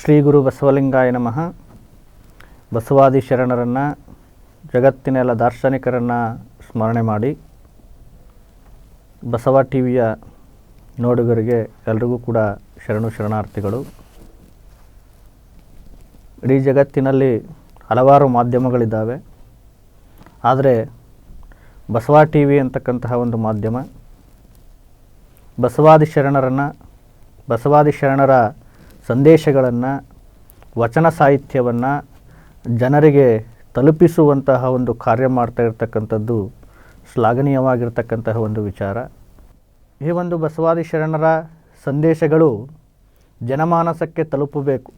ಶ್ರೀ ಗುರು ಬಸವಲಿಂಗಾಯ ನಮಃ. ಬಸವಾದಿ ಶರಣರನ್ನು ಜಗತ್ತಿನ ಎಲ್ಲ ದಾರ್ಶನಿಕರನ್ನು ಸ್ಮರಣೆ ಮಾಡಿ ಬಸವ ಟಿ ವಿಯ ನೋಡುಗರಿಗೆ ಎಲ್ರಿಗೂ ಕೂಡ ಶರಣು ಶರಣಾರ್ಥಿಗಳು. ಇಡೀ ಜಗತ್ತಿನಲ್ಲಿ ಹಲವಾರು ಮಾಧ್ಯಮಗಳಿದ್ದಾವೆ. ಆದರೆ ಬಸವ ಟಿ ವಿ ಅಂತಕ್ಕಂತಹ ಒಂದು ಮಾಧ್ಯಮ ಬಸವಾದಿ ಶರಣರನ್ನು ಬಸವಾದಿ ಶರಣರ ಸಂದೇಶಗಳನ್ನು, ವಚನ ಸಾಹಿತ್ಯವನ್ನು ಜನರಿಗೆ ತಲುಪಿಸುವಂತಹ ಒಂದು ಕಾರ್ಯ ಮಾಡ್ತಾ ಇರತಕ್ಕಂಥದ್ದು ಶ್ಲಾಘನೀಯವಾಗಿರ್ತಕ್ಕಂತಹ ಒಂದು ವಿಚಾರ. ಈ ಒಂದು ಬಸವಾದಿ ಶರಣರ ಸಂದೇಶಗಳು ಜನಮಾನಸಕ್ಕೆ ತಲುಪಬೇಕು.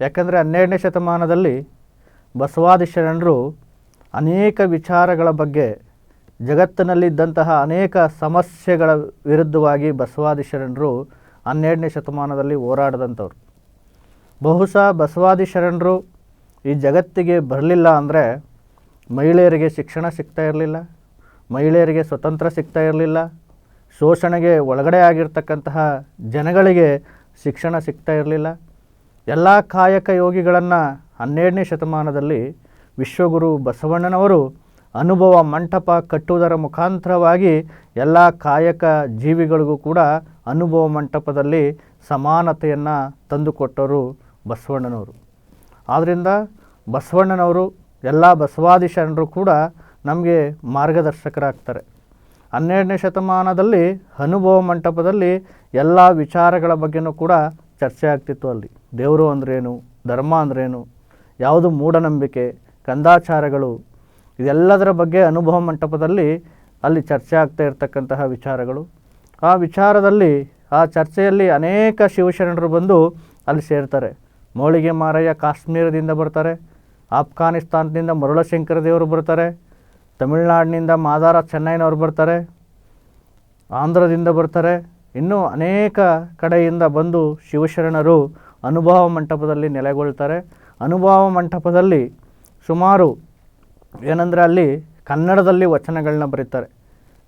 ಯಾಕಂದರೆ ಹನ್ನೆರಡನೇ ಶತಮಾನದಲ್ಲಿ ಬಸವಾದಿ ಶರಣರು ಅನೇಕ ವಿಚಾರಗಳ ಬಗ್ಗೆ, ಜಗತ್ತಿನಲ್ಲಿದ್ದಂತಹ ಅನೇಕ ಸಮಸ್ಯೆಗಳ ವಿರುದ್ಧವಾಗಿ ಬಸವಾದಿ ಶರಣರು ಹನ್ನೆರಡನೇ ಶತಮಾನದಲ್ಲಿ ಹೋರಾಡಿದಂಥವ್ರು. ಬಹುಶಃ ಬಸವಾದಿ ಶರಣರು ಈ ಜಗತ್ತಿಗೆ ಬರಲಿಲ್ಲ ಅಂದರೆ ಮಹಿಳೆಯರಿಗೆ ಶಿಕ್ಷಣ ಸಿಗ್ತಾ ಇರಲಿಲ್ಲ, ಮಹಿಳೆಯರಿಗೆ ಸ್ವತಂತ್ರ ಸಿಗ್ತಾ ಇರಲಿಲ್ಲ, ಶೋಷಣೆಗೆ ಒಳಗಡೆ ಆಗಿರ್ತಕ್ಕಂತಹ ಜನಗಳಿಗೆ ಶಿಕ್ಷಣ ಸಿಗ್ತಾ ಇರಲಿಲ್ಲ. ಎಲ್ಲ ಕಾಯಕ ಯೋಗಿಗಳನ್ನು ಹನ್ನೆರಡನೇ ಶತಮಾನದಲ್ಲಿ ವಿಶ್ವಗುರು ಬಸವಣ್ಣನವರು ಅನುಭವ ಮಂಟಪ ಕಟ್ಟುವುದರ ಮುಖಾಂತರವಾಗಿ ಎಲ್ಲ ಕಾಯಕ ಜೀವಿಗಳಿಗೂ ಕೂಡ ಅನುಭವ ಮಂಟಪದಲ್ಲಿ ಸಮಾನತೆಯನ್ನು ತಂದುಕೊಟ್ಟವರು ಬಸವಣ್ಣನವರು. ಆದ್ದರಿಂದ ಬಸವಣ್ಣನವರು ಎಲ್ಲ ಬಸವಾದಿ ಶರಣರು ಕೂಡ ನಮಗೆ ಮಾರ್ಗದರ್ಶಕರಾಗ್ತಾರೆ. ಹನ್ನೆರಡನೇ ಶತಮಾನದಲ್ಲಿ ಅನುಭವ ಮಂಟಪದಲ್ಲಿ ಎಲ್ಲ ವಿಚಾರಗಳ ಬಗ್ಗೆನೂ ಕೂಡ ಚರ್ಚೆ ಆಗ್ತಿತ್ತು ಅಲ್ಲಿ. ದೇವರು ಅಂದ್ರೇನು, ಧರ್ಮ ಅಂದ್ರೇನು, ಯಾವುದು ಮೂಢನಂಬಿಕೆ, ಕಂದಾಚಾರಗಳು, ಇದೆಲ್ಲದರ ಬಗ್ಗೆ ಅನುಭವ ಮಂಟಪದಲ್ಲಿ ಅಲ್ಲಿ ಚರ್ಚೆ ಆಗ್ತಾ ಇರತಕ್ಕಂತಹ ವಿಚಾರಗಳು. ಆ ವಿಚಾರದಲ್ಲಿ, ಆ ಚರ್ಚೆಯಲ್ಲಿ ಅನೇಕ ಶಿವಶರಣರು ಬಂದು ಅಲ್ಲಿ ಸೇರ್ತಾರೆ. ಮೌಳಿಗೆ ಮಾರಯ್ಯ ಕಾಶ್ಮೀರದಿಂದ ಬರ್ತಾರೆ, ಆಫ್ಘಾನಿಸ್ತಾನದಿಂದ ಮರುಳಶಂಕರ ದೇವರು ಬರ್ತಾರೆ, ತಮಿಳುನಾಡಿನಿಂದ ಮಾದಾರ ಚೆನ್ನೈನವರು ಬರ್ತಾರೆ, ಆಂಧ್ರದಿಂದ ಬರ್ತಾರೆ. ಇನ್ನೂ ಅನೇಕ ಕಡೆಯಿಂದ ಬಂದು ಶಿವಶರಣರು ಅನುಭವ ಮಂಟಪದಲ್ಲಿ ನೆಲೆಗೊಳ್ತಾರೆ. ಅನುಭವ ಮಂಟಪದಲ್ಲಿ ಸುಮಾರು ಏನಂದರೆ ಅಲ್ಲಿ ಕನ್ನಡದಲ್ಲಿ ವಚನಗಳನ್ನ ಬರೀತಾರೆ.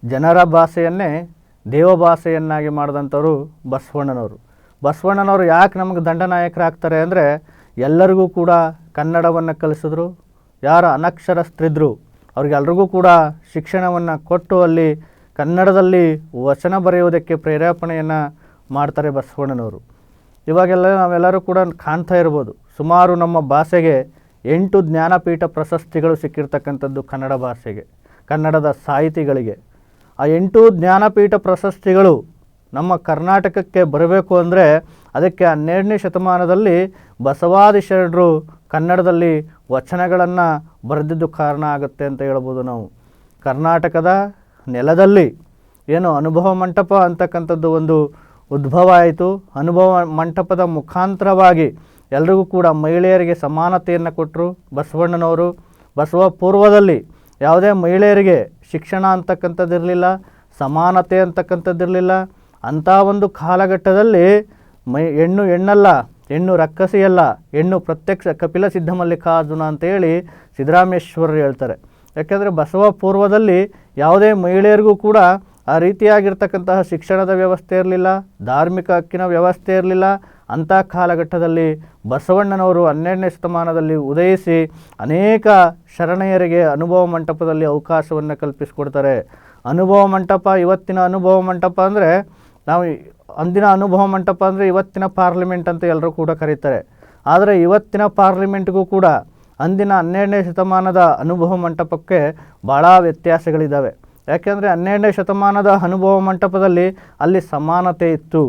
ಜನರ ಭಾಷೆಯನ್ನೇ ದೇವಭಾಷೆಯನ್ನಾಗಿ ಮಾಡಿದಂಥವ್ರು ಬಸವಣ್ಣನವರು. ಬಸವಣ್ಣನವರು ಯಾಕೆ ನಮಗೆ ದಂಡನಾಯಕರಾಗ್ತಾರೆ ಅಂದರೆ ಎಲ್ಲರಿಗೂ ಕೂಡ ಕನ್ನಡವನ್ನು ಕಲಿಸಿದ್ರು, ಯಾರು ಅನಕ್ಷರಸ್ಥರಿದ್ರು ಅವ್ರಿಗೆಲ್ರಿಗೂ ಕೂಡ ಶಿಕ್ಷಣವನ್ನು ಕೊಟ್ಟು ಅಲ್ಲಿ ಕನ್ನಡದಲ್ಲಿ ವಚನ ಬರೆಯುವುದಕ್ಕೆ ಪ್ರೇರೇಪಣೆಯನ್ನು ಮಾಡ್ತಾರೆ ಬಸವಣ್ಣನವರು. ಇವಾಗೆಲ್ಲ ನಾವೆಲ್ಲರೂ ಕೂಡ ಕಾಣ್ತಾ ಇರ್ಬೋದು, ಸುಮಾರು ನಮ್ಮ ಭಾಷೆಗೆ ಎಂಟು ಜ್ಞಾನಪೀಠ ಪ್ರಶಸ್ತಿಗಳು ಸಿಕ್ಕಿರ್ತಕ್ಕಂಥದ್ದು ಕನ್ನಡ ಭಾಷೆಗೆ, ಕನ್ನಡದ ಸಾಹಿತಿಗಳಿಗೆ. ಆ ಎಂಟು ಜ್ಞಾನಪೀಠ ಪ್ರಶಸ್ತಿಗಳು ನಮ್ಮ ಕರ್ನಾಟಕಕ್ಕೆ ಬರಬೇಕು ಅಂದರೆ ಅದಕ್ಕೆ ಹನ್ನೆರಡನೇ ಶತಮಾನದಲ್ಲಿ ಬಸವಾದಿ ಶರಣರು ಕನ್ನಡದಲ್ಲಿ ವಚನಗಳನ್ನು ಬರೆದಿದ್ದು ಕಾರಣ ಆಗುತ್ತೆ ಅಂತ ಹೇಳ್ಬೋದು ನಾವು. ಕರ್ನಾಟಕದ ನೆಲದಲ್ಲಿ ಏನು ಅನುಭವ ಮಂಟಪ ಅಂತಕ್ಕಂಥದ್ದು ಒಂದು ಉದ್ಭವ ಆಯಿತು. ಅನುಭವ ಮಂಟಪದ ಮುಖಾಂತರವಾಗಿ ಎಲ್ರಿಗೂ ಕೂಡ ಮಹಿಳೆಯರಿಗೆ ಸಮಾನತೆಯನ್ನು ಕೊಟ್ಟರು ಬಸವಣ್ಣನವರು. ಬಸವ ಪೂರ್ವದಲ್ಲಿ ಯಾವುದೇ ಮಹಿಳೆಯರಿಗೆ ಶಿಕ್ಷಣ ಅಂತಕ್ಕಂಥದ್ದಿರಲಿಲ್ಲ, ಸಮಾನತೆ ಅಂತಕ್ಕಂಥದ್ದಿರಲಿಲ್ಲ. ಅಂಥ ಒಂದು ಕಾಲಘಟ್ಟದಲ್ಲಿ ಮೈ ಹೆಣ್ಣು ಹೆಣ್ಣಲ್ಲ, ಹೆಣ್ಣು ರಕ್ಕಸಿಯಲ್ಲ, ಹೆಣ್ಣು ಪ್ರತ್ಯಕ್ಷ ಕಪಿಲ ಸಿದ್ಧಮಲ್ಲಿಕಾರ್ಜುನ ಅಂತೇಳಿ ಸಿದ್ದರಾಮೇಶ್ವರರು ಹೇಳ್ತಾರೆ. ಯಾಕೆಂದರೆ ಬಸವ ಪೂರ್ವದಲ್ಲಿ ಯಾವುದೇ ಮಹಿಳೆಯರಿಗೂ ಕೂಡ ಆ ರೀತಿಯಾಗಿರ್ತಕ್ಕಂತಹ ಶಿಕ್ಷಣದ ವ್ಯವಸ್ಥೆ ಇರಲಿಲ್ಲ, ಧಾರ್ಮಿಕ ಹಕ್ಕಿನ ವ್ಯವಸ್ಥೆ ಇರಲಿಲ್ಲ ಅಂಥ ಕಾಲಘಟ್ಟದಲ್ಲಿ ಬಸವಣ್ಣನವರು ಹನ್ನೆರಡನೇ ಶತಮಾನದಲ್ಲಿ ಉದಯಿಸಿ ಅನೇಕ ಶರಣೆಯರಿಗೆ ಅನುಭವ ಮಂಟಪದಲ್ಲಿ ಅವಕಾಶವನ್ನು ಕಲ್ಪಿಸಿಕೊಡ್ತಾರೆ. ಅನುಭವ ಮಂಟಪ, ಇವತ್ತಿನ ಅನುಭವ ಮಂಟಪ ಅಂದರೆ ನಾವು ಅಂದಿನ ಅನುಭವ ಮಂಟಪ ಅಂದರೆ ಇವತ್ತಿನ ಪಾರ್ಲಿಮೆಂಟ್ ಅಂತ ಎಲ್ಲರೂ ಕೂಡ ಕರೀತಾರೆ. ಆದರೆ ಇವತ್ತಿನ ಪಾರ್ಲಿಮೆಂಟ್ಗೂ ಕೂಡ ಅಂದಿನ ಹನ್ನೆರಡನೇ ಶತಮಾನದ ಅನುಭವ ಮಂಟಪಕ್ಕೆ ಭಾಳ ವ್ಯತ್ಯಾಸಗಳಿದ್ದಾವೆ. ಯಾಕೆಂದರೆ ಹನ್ನೆರಡನೇ ಶತಮಾನದ ಅನುಭವ ಮಂಟಪದಲ್ಲಿ ಅಲ್ಲಿ ಸಮಾನತೆ ಇತ್ತು.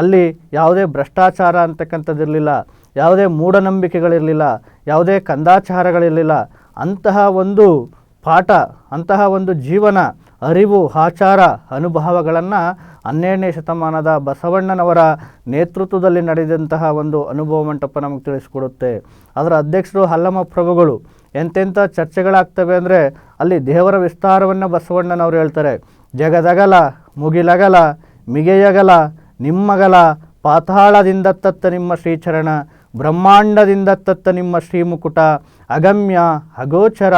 ಅಲ್ಲಿ ಯಾವುದೇ ಭ್ರಷ್ಟಾಚಾರ ಅಂತಕ್ಕಂಥದ್ದಿರಲಿಲ್ಲ, ಯಾವುದೇ ಮೂಢನಂಬಿಕೆಗಳಿರಲಿಲ್ಲ, ಯಾವುದೇ ಕಂದಾಚಾರಗಳಿರಲಿಲ್ಲ, ಅಂತಹ ಒಂದು ಪಾಠ, ಅಂತಹ ಒಂದು ಜೀವನ, ಅರಿವು, ಆಚಾರ, ಅನುಭವಗಳನ್ನು ಹನ್ನೆರಡನೇ ಶತಮಾನದ ಬಸವಣ್ಣನವರ ನೇತೃತ್ವದಲ್ಲಿ ನಡೆದಂತಹ ಒಂದು ಅನುಭವ ಮಂಟಪ ನಮಗೆ ತಿಳಿಸ್ಕೊಡುತ್ತೆ. ಅದರ ಅಧ್ಯಕ್ಷರು ಹಲ್ಲಮ್ಮ ಪ್ರಭುಗಳು. ಎಂತೆಂಥ ಚರ್ಚೆಗಳಾಗ್ತವೆ ಅಂದರೆ ಅಲ್ಲಿ ದೇವರ ವಿಸ್ತಾರವನ್ನು ಬಸವಣ್ಣನವರು ಹೇಳ್ತಾರೆ. ಜಗದಗಲ, ಮುಗಿಲಗಲ, ಮಿಗೆಯಗಲ ನಿಮ್ಮಗಲ ಪಾತಾಳದಿಂದ ತತ್ತ ನಿಮ್ಮ ಶ್ರೀಚರಣ, ಬ್ರಹ್ಮಾಂಡದಿಂದ ತತ್ತ ನಿಮ್ಮ ಶ್ರೀಮುಕುಟ, ಅಗಮ್ಯ, ಅಗೋಚರ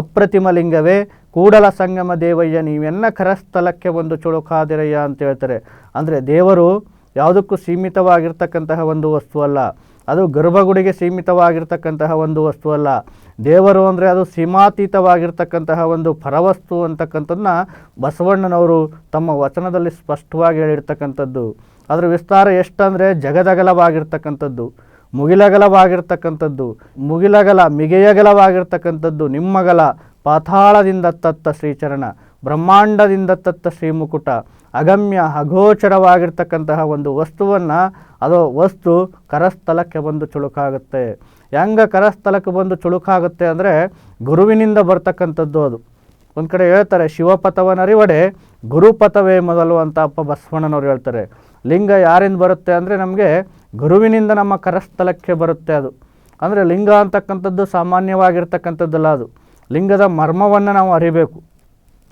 ಅಪ್ರತಿಮ ಲಿಂಗವೇ ಕೂಡಲ ಸಂಗಮ ದೇವಯ್ಯ, ನೀವೆನ್ನ ಕರಸ್ಥಲಕ್ಕೆ ಒಂದು ಚುಳುಕಾದಿರಯ್ಯ ಅಂತ ಹೇಳ್ತಾರೆ. ಅಂದರೆ ದೇವರು ಯಾವುದಕ್ಕೂ ಸೀಮಿತವಾಗಿರ್ತಕ್ಕಂತಹ ಒಂದು ವಸ್ತು ಅಲ್ಲ. ಅದು ಗರ್ಭಗುಡಿಗೆ ಸೀಮಿತವಾಗಿರ್ತಕ್ಕಂತಹ ಒಂದು ವಸ್ತು ಅಲ್ಲ. ದೇವರು ಅಂದರೆ ಅದು ಸೀಮಾತೀತವಾಗಿರ್ತಕ್ಕಂತಹ ಒಂದು ಪರವಸ್ತು ಅಂತಕ್ಕಂಥದ್ದನ್ನ ಬಸವಣ್ಣನವರು ತಮ್ಮ ವಚನದಲ್ಲಿ ಸ್ಪಷ್ಟವಾಗಿ ಹೇಳಿರ್ತಕ್ಕಂಥದ್ದು. ಅದರ ವಿಸ್ತಾರ ಎಷ್ಟಂದರೆ ಜಗದಗಲವಾಗಿರ್ತಕ್ಕಂಥದ್ದು, ಮುಗಿಲಗಲವಾಗಿರ್ತಕ್ಕಂಥದ್ದು, ಮುಗಿಲಗಲ ಮಿಗೆಯಗಲವಾಗಿರ್ತಕ್ಕಂಥದ್ದು, ನಿಮ್ಮಗಲ ಪಾತಾಳದಿಂದ ತತ್ತ ಶ್ರೀಚರಣ, ಬ್ರಹ್ಮಾಂಡದಿಂದ ತತ್ತ ಶ್ರೀಮುಕುಟ, ಅಗಮ್ಯ ಅಗೋಚರವಾಗಿರ್ತಕ್ಕಂತಹ ಒಂದು ವಸ್ತುವನ್ನು, ಅದು ವಸ್ತು ಕರಸ್ಥಲಕ್ಕೆ ಬಂದು ಚುಳುಕಾಗುತ್ತೆ. ಹೆಂಗೆ ಕರಸ್ಥಲಕ್ಕೆ ಬಂದು ಚುಳುಕಾಗುತ್ತೆ ಅಂದರೆ ಗುರುವಿನಿಂದ ಬರ್ತಕ್ಕಂಥದ್ದು ಅದು. ಒಂದು ಕಡೆ ಹೇಳ್ತಾರೆ ಶಿವಪಥವನರಿವಡೆ ಗುರುಪಥವೇ ಮೊದಲು ಅಂತ ಅಪ್ಪ ಬಸವಣ್ಣನವ್ರು ಹೇಳ್ತಾರೆ. ಲಿಂಗ ಯಾರಿಂದ ಬರುತ್ತೆ ಅಂದರೆ ನಮಗೆ ಗುರುವಿನಿಂದ ನಮ್ಮ ಕರಸ್ಥಲಕ್ಕೆ ಬರುತ್ತೆ ಅದು. ಅಂದರೆ ಲಿಂಗ ಅಂತಕ್ಕಂಥದ್ದು ಸಾಮಾನ್ಯವಾಗಿರ್ತಕ್ಕಂಥದ್ದಲ್ಲ ಅದು. ಲಿಂಗದ ಮರ್ಮವನ್ನು ನಾವು ಅರಿಬೇಕು.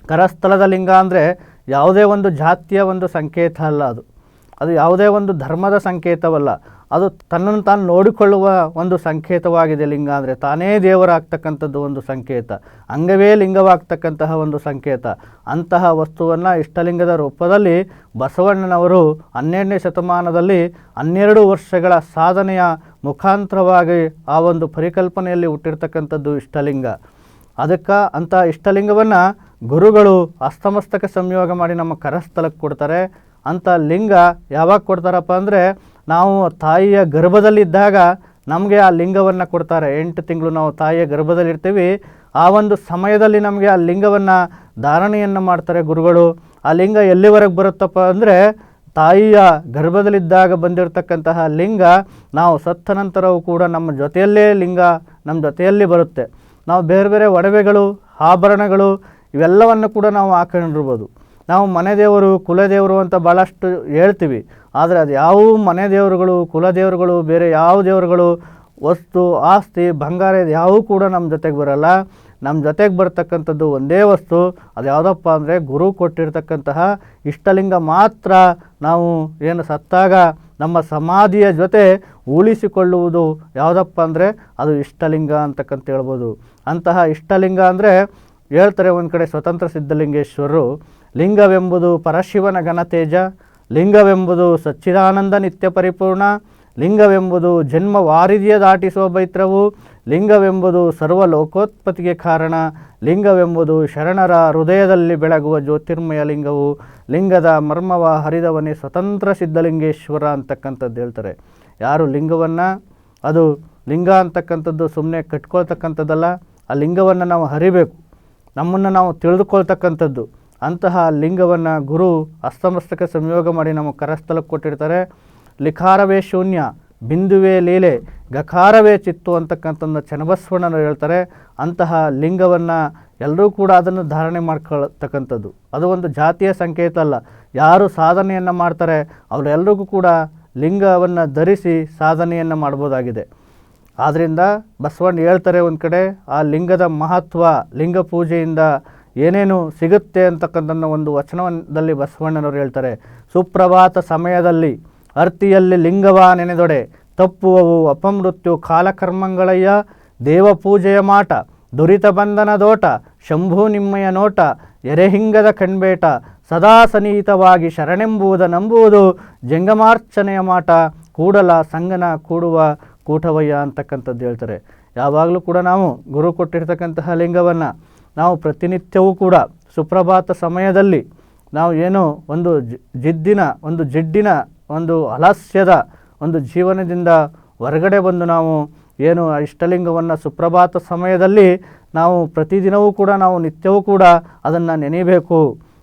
ಕರಸ್ಥಲದ ಲಿಂಗ ಅಂದರೆ ಯಾವುದೇ ಒಂದು ಜಾತಿಯ ಒಂದು ಸಂಕೇತ ಅಲ್ಲ ಅದು. ಅದು ಯಾವುದೇ ಒಂದು ಧರ್ಮದ ಸಂಕೇತವಲ್ಲ. ಅದು ತನ್ನನ್ನು ತಾನು ನೋಡಿಕೊಳ್ಳುವ ಒಂದು ಸಂಕೇತವಾಗಿದೆ ಲಿಂಗ ಅಂದರೆ ತಾನೇ ದೇವರಾಗ್ತಕ್ಕಂಥದ್ದು ಒಂದು ಸಂಕೇತ, ಅಂಗವೇ ಲಿಂಗವಾಗ್ತಕ್ಕಂತಹ ಒಂದು ಸಂಕೇತ. ಅಂತಹ ವಸ್ತುವನ್ನು ಇಷ್ಟಲಿಂಗದ ರೂಪದಲ್ಲಿ ಬಸವಣ್ಣನವರು ಹನ್ನೆರಡನೇ ಶತಮಾನದಲ್ಲಿ ಹನ್ನೆರಡು ವರ್ಷಗಳ ಸಾಧನೆಯ ಮುಖಾಂತರವಾಗಿ ಆ ಒಂದು ಪರಿಕಲ್ಪನೆಯಲ್ಲಿ ಹುಟ್ಟಿರ್ತಕ್ಕಂಥದ್ದು ಇಷ್ಟಲಿಂಗ. ಅದಕ್ಕೆ ಅಂಥ ಇಷ್ಟಲಿಂಗವನ್ನು ಗುರುಗಳು ಅಸ್ತಮಸ್ತಕ ಸಂಯೋಗ ಮಾಡಿ ನಮ್ಮ ಕರಸ್ಥಲಕ್ಕೆ ಕೊಡ್ತಾರೆ. ಅಂಥ ಲಿಂಗ ಯಾವಾಗ ಕೊಡ್ತಾರಪ್ಪ ಅಂದರೆ ನಾವು ತಾಯಿಯ ಗರ್ಭದಲ್ಲಿದ್ದಾಗ ನಮಗೆ ಆ ಲಿಂಗವನ್ನು ಕೊಡ್ತಾರೆ. ಎಂಟು ತಿಂಗಳು ನಾವು ತಾಯಿಯ ಗರ್ಭದಲ್ಲಿರ್ತೀವಿ. ಆ ಒಂದು ಸಮಯದಲ್ಲಿ ನಮಗೆ ಆ ಲಿಂಗವನ್ನು ಧಾರಣೆಯನ್ನು ಮಾಡ್ತಾರೆ ಗುರುಗಳು. ಆ ಲಿಂಗ ಎಲ್ಲಿವರೆಗೆ ಬರುತ್ತಪ್ಪ ಅಂದರೆ ತಾಯಿಯ ಗರ್ಭದಲ್ಲಿದ್ದಾಗ ಬಂದಿರತಕ್ಕಂತಹ ಲಿಂಗ ನಾವು ಸತ್ತ ನಂತರವೂ ಕೂಡ ನಮ್ಮ ಜೊತೆಯಲ್ಲೇ ಲಿಂಗ ನಮ್ಮ ಜೊತೆಯಲ್ಲಿ ಬರುತ್ತೆ. ನಾವು ಬೇರೆ ಬೇರೆ ಒಡವೆಗಳು, ಆಭರಣಗಳು ಇವೆಲ್ಲವನ್ನು ಕೂಡ ನಾವು ಹಾಕೊಂಡಿರ್ಬೋದು. ನಾವು ಮನೆ ದೇವರು ಕುಲದೇವರು ಅಂತ ಭಾಳಷ್ಟು ಹೇಳ್ತೀವಿ. ಆದರೆ ಅದು ಯಾವ ಮನೆ ದೇವರುಗಳು ಕುಲದೇವರುಗಳು ಬೇರೆ ಯಾವ ದೇವರುಗಳು, ವಸ್ತು, ಆಸ್ತಿ, ಬಂಗಾರ ಇದು ಯಾವೂ ಕೂಡ ನಮ್ಮ ಜೊತೆಗೆ ಬರಲ್ಲ. ನಮ್ಮ ಜೊತೆಗೆ ಬರ್ತಕ್ಕಂಥದ್ದು ಒಂದೇ ವಸ್ತು. ಅದು ಯಾವುದಪ್ಪ ಅಂದರೆ ಗುರು ಕೊಟ್ಟಿರ್ತಕ್ಕಂತಹ ಇಷ್ಟಲಿಂಗ ಮಾತ್ರ ನಾವು ಏನು ಸತ್ತಾಗ ನಮ್ಮ ಸಮಾಧಿಯ ಜೊತೆ ಉಳಿಸಿಕೊಳ್ಳುವುದು ಯಾವುದಪ್ಪ ಅಂದರೆ ಅದು ಇಷ್ಟಲಿಂಗ ಅಂತಕ್ಕಂತ ಹೇಳ್ಬೋದು. ಅಂತಹ ಇಷ್ಟಲಿಂಗ ಅಂದರೆ ಹೇಳ್ತಾರೆ ಒಂದು ಕಡೆ ಸ್ವತಂತ್ರ ಸಿದ್ಧಲಿಂಗೇಶ್ವರರು ಲಿಂಗವೆಂಬುದು ಪರಶಿವನ ಘನತೇಜ, ಲಿಂಗವೆಂಬುದು ಸಚ್ಚಿದಾನಂದ ನಿತ್ಯ ಪರಿಪೂರ್ಣ, ಲಿಂಗವೆಂಬುದು ಜನ್ಮ ವಾರಿದ್ಯ ದಾಟಿಸುವ ಬೈತ್ರವು, ಲಿಂಗವೆಂಬುದು ಸರ್ವ ಲೋಕೋತ್ಪತ್ತಿಗೆ ಕಾರಣ, ಲಿಂಗವೆಂಬುದು ಶರಣರ ಹೃದಯದಲ್ಲಿ ಬೆಳಗುವ ಜ್ಯೋತಿರ್ಮಯ ಲಿಂಗವು, ಲಿಂಗದ ಮರ್ಮವ ಹರಿದವನೇ ಸ್ವತಂತ್ರ ಸಿದ್ಧಲಿಂಗೇಶ್ವರ ಅಂತಕ್ಕಂಥದ್ದು ಹೇಳ್ತಾರೆ. ಯಾರು ಲಿಂಗವನ್ನು? ಅದು ಲಿಂಗ ಅಂತಕ್ಕಂಥದ್ದು ಸುಮ್ಮನೆ ಕಟ್ಕೊಳ್ತಕ್ಕಂಥದ್ದಲ್ಲ, ಆ ಲಿಂಗವನ್ನು ನಾವು ಹರಿಬೇಕು. ನಮ್ಮನ್ನು ನಾವು ತಿಳಿದುಕೊಳ್ತಕ್ಕಂಥದ್ದು. ಅಂತಹ ಲಿಂಗವನ್ನು ಗುರು ಅಸ್ತಮಸ್ತಕ ಸಂಯೋಗ ಮಾಡಿ ನಮ್ಮ ಕರಸ್ಥಲಕ್ಕೆ ಕೊಟ್ಟಿರ್ತಾರೆ. ಲಿಖಾರವೇ ಶೂನ್ಯ, ಬಿಂದುವೇ ಲೀಲೆ, ಗಖಾರವೇ ಚಿತ್ತು ಅಂತಕ್ಕಂಥದ್ದು ಚನ್ನಬಸವಣ್ಣನವರು ಹೇಳ್ತಾರೆ. ಅಂತಹ ಲಿಂಗವನ್ನು ಎಲ್ಲರೂ ಕೂಡ ಅದನ್ನು ಧಾರಣೆ ಮಾಡ್ಕೊಳ್ತಕ್ಕಂಥದ್ದು. ಅದು ಒಂದು ಜಾತಿಯ ಸಂಕೇತ ಅಲ್ಲ. ಯಾರು ಸಾಧನೆಯನ್ನು ಮಾಡ್ತಾರೆ ಅವರೆಲ್ಲರಿಗೂ ಕೂಡ ಲಿಂಗವನ್ನು ಧರಿಸಿ ಸಾಧನೆಯನ್ನು ಮಾಡ್ಬೋದಾಗಿದೆ. ಆದ್ದರಿಂದ ಬಸವಣ್ಣ ಹೇಳ್ತಾರೆ ಒಂದು ಕಡೆ, ಆ ಲಿಂಗದ ಮಹತ್ವ, ಲಿಂಗ ಪೂಜೆಯಿಂದ ಏನೇನು ಸಿಗುತ್ತೆ ಅಂತಕ್ಕಂಥ ಒಂದು ವಚನದಲ್ಲಿ ಬಸವಣ್ಣನವರು ಹೇಳ್ತಾರೆ, ಸುಪ್ರಭಾತ ಸಮಯದಲ್ಲಿ ಅರ್ತಿಯಲ್ಲಿ ಲಿಂಗವ ನೆನೆದೊಡೆ, ತಪ್ಪುವವು ಅಪಮೃತ್ಯು ಕಾಲಕರ್ಮಂಗಳಯ್ಯ, ದೇವಪೂಜೆಯ ಮಾಟ, ದುರಿತ ಬಂಧನ ದೋಟ, ಶಂಭು ನಿಮ್ಮಯ ನೋಟ ಎರೆಹಿಂಗದ ಕಣ್ಬೇಟ, ಸದಾ ಸನಿಹಿತವಾಗಿ ಶರಣೆಂಬುವುದ ನಂಬುವುದು, ಜಂಗಮಾರ್ಚನೆಯ ಮಾಟ, ಕೂಡಲ ಸಂಗನ ಕೂಡುವ ಕೂಟವಯ್ಯ ಅಂತಕ್ಕಂಥದ್ದು ಹೇಳ್ತಾರೆ. ಯಾವಾಗಲೂ ಕೂಡ ನಾವು ಗುರು ಕೊಟ್ಟಿರ್ತಕ್ಕಂತಹ ಲಿಂಗವನ್ನು ನಾವು ಪ್ರತಿನಿತ್ಯವೂ ಕೂಡ ಸುಪ್ರಭಾತ ಸಮಯದಲ್ಲಿ ನಾವು ಏನು ಒಂದು ಜಿದ್ದಿನ, ಒಂದು ಜಿಡ್ಡಿನ, ಒಂದು ಅಲಸ್ಯದ, ಒಂದು ಜೀವನದಿಂದ ಹೊರಗಡೆ ಬಂದು ನಾವು ಏನು ಇಷ್ಟಲಿಂಗವನ್ನು ಸುಪ್ರಭಾತ ಸಮಯದಲ್ಲಿ ನಾವು ಪ್ರತಿದಿನವೂ ಕೂಡ ನಾವು ನಿತ್ಯವೂ ಕೂಡ ಅದನ್ನು ನೆನೆಯಬೇಕು.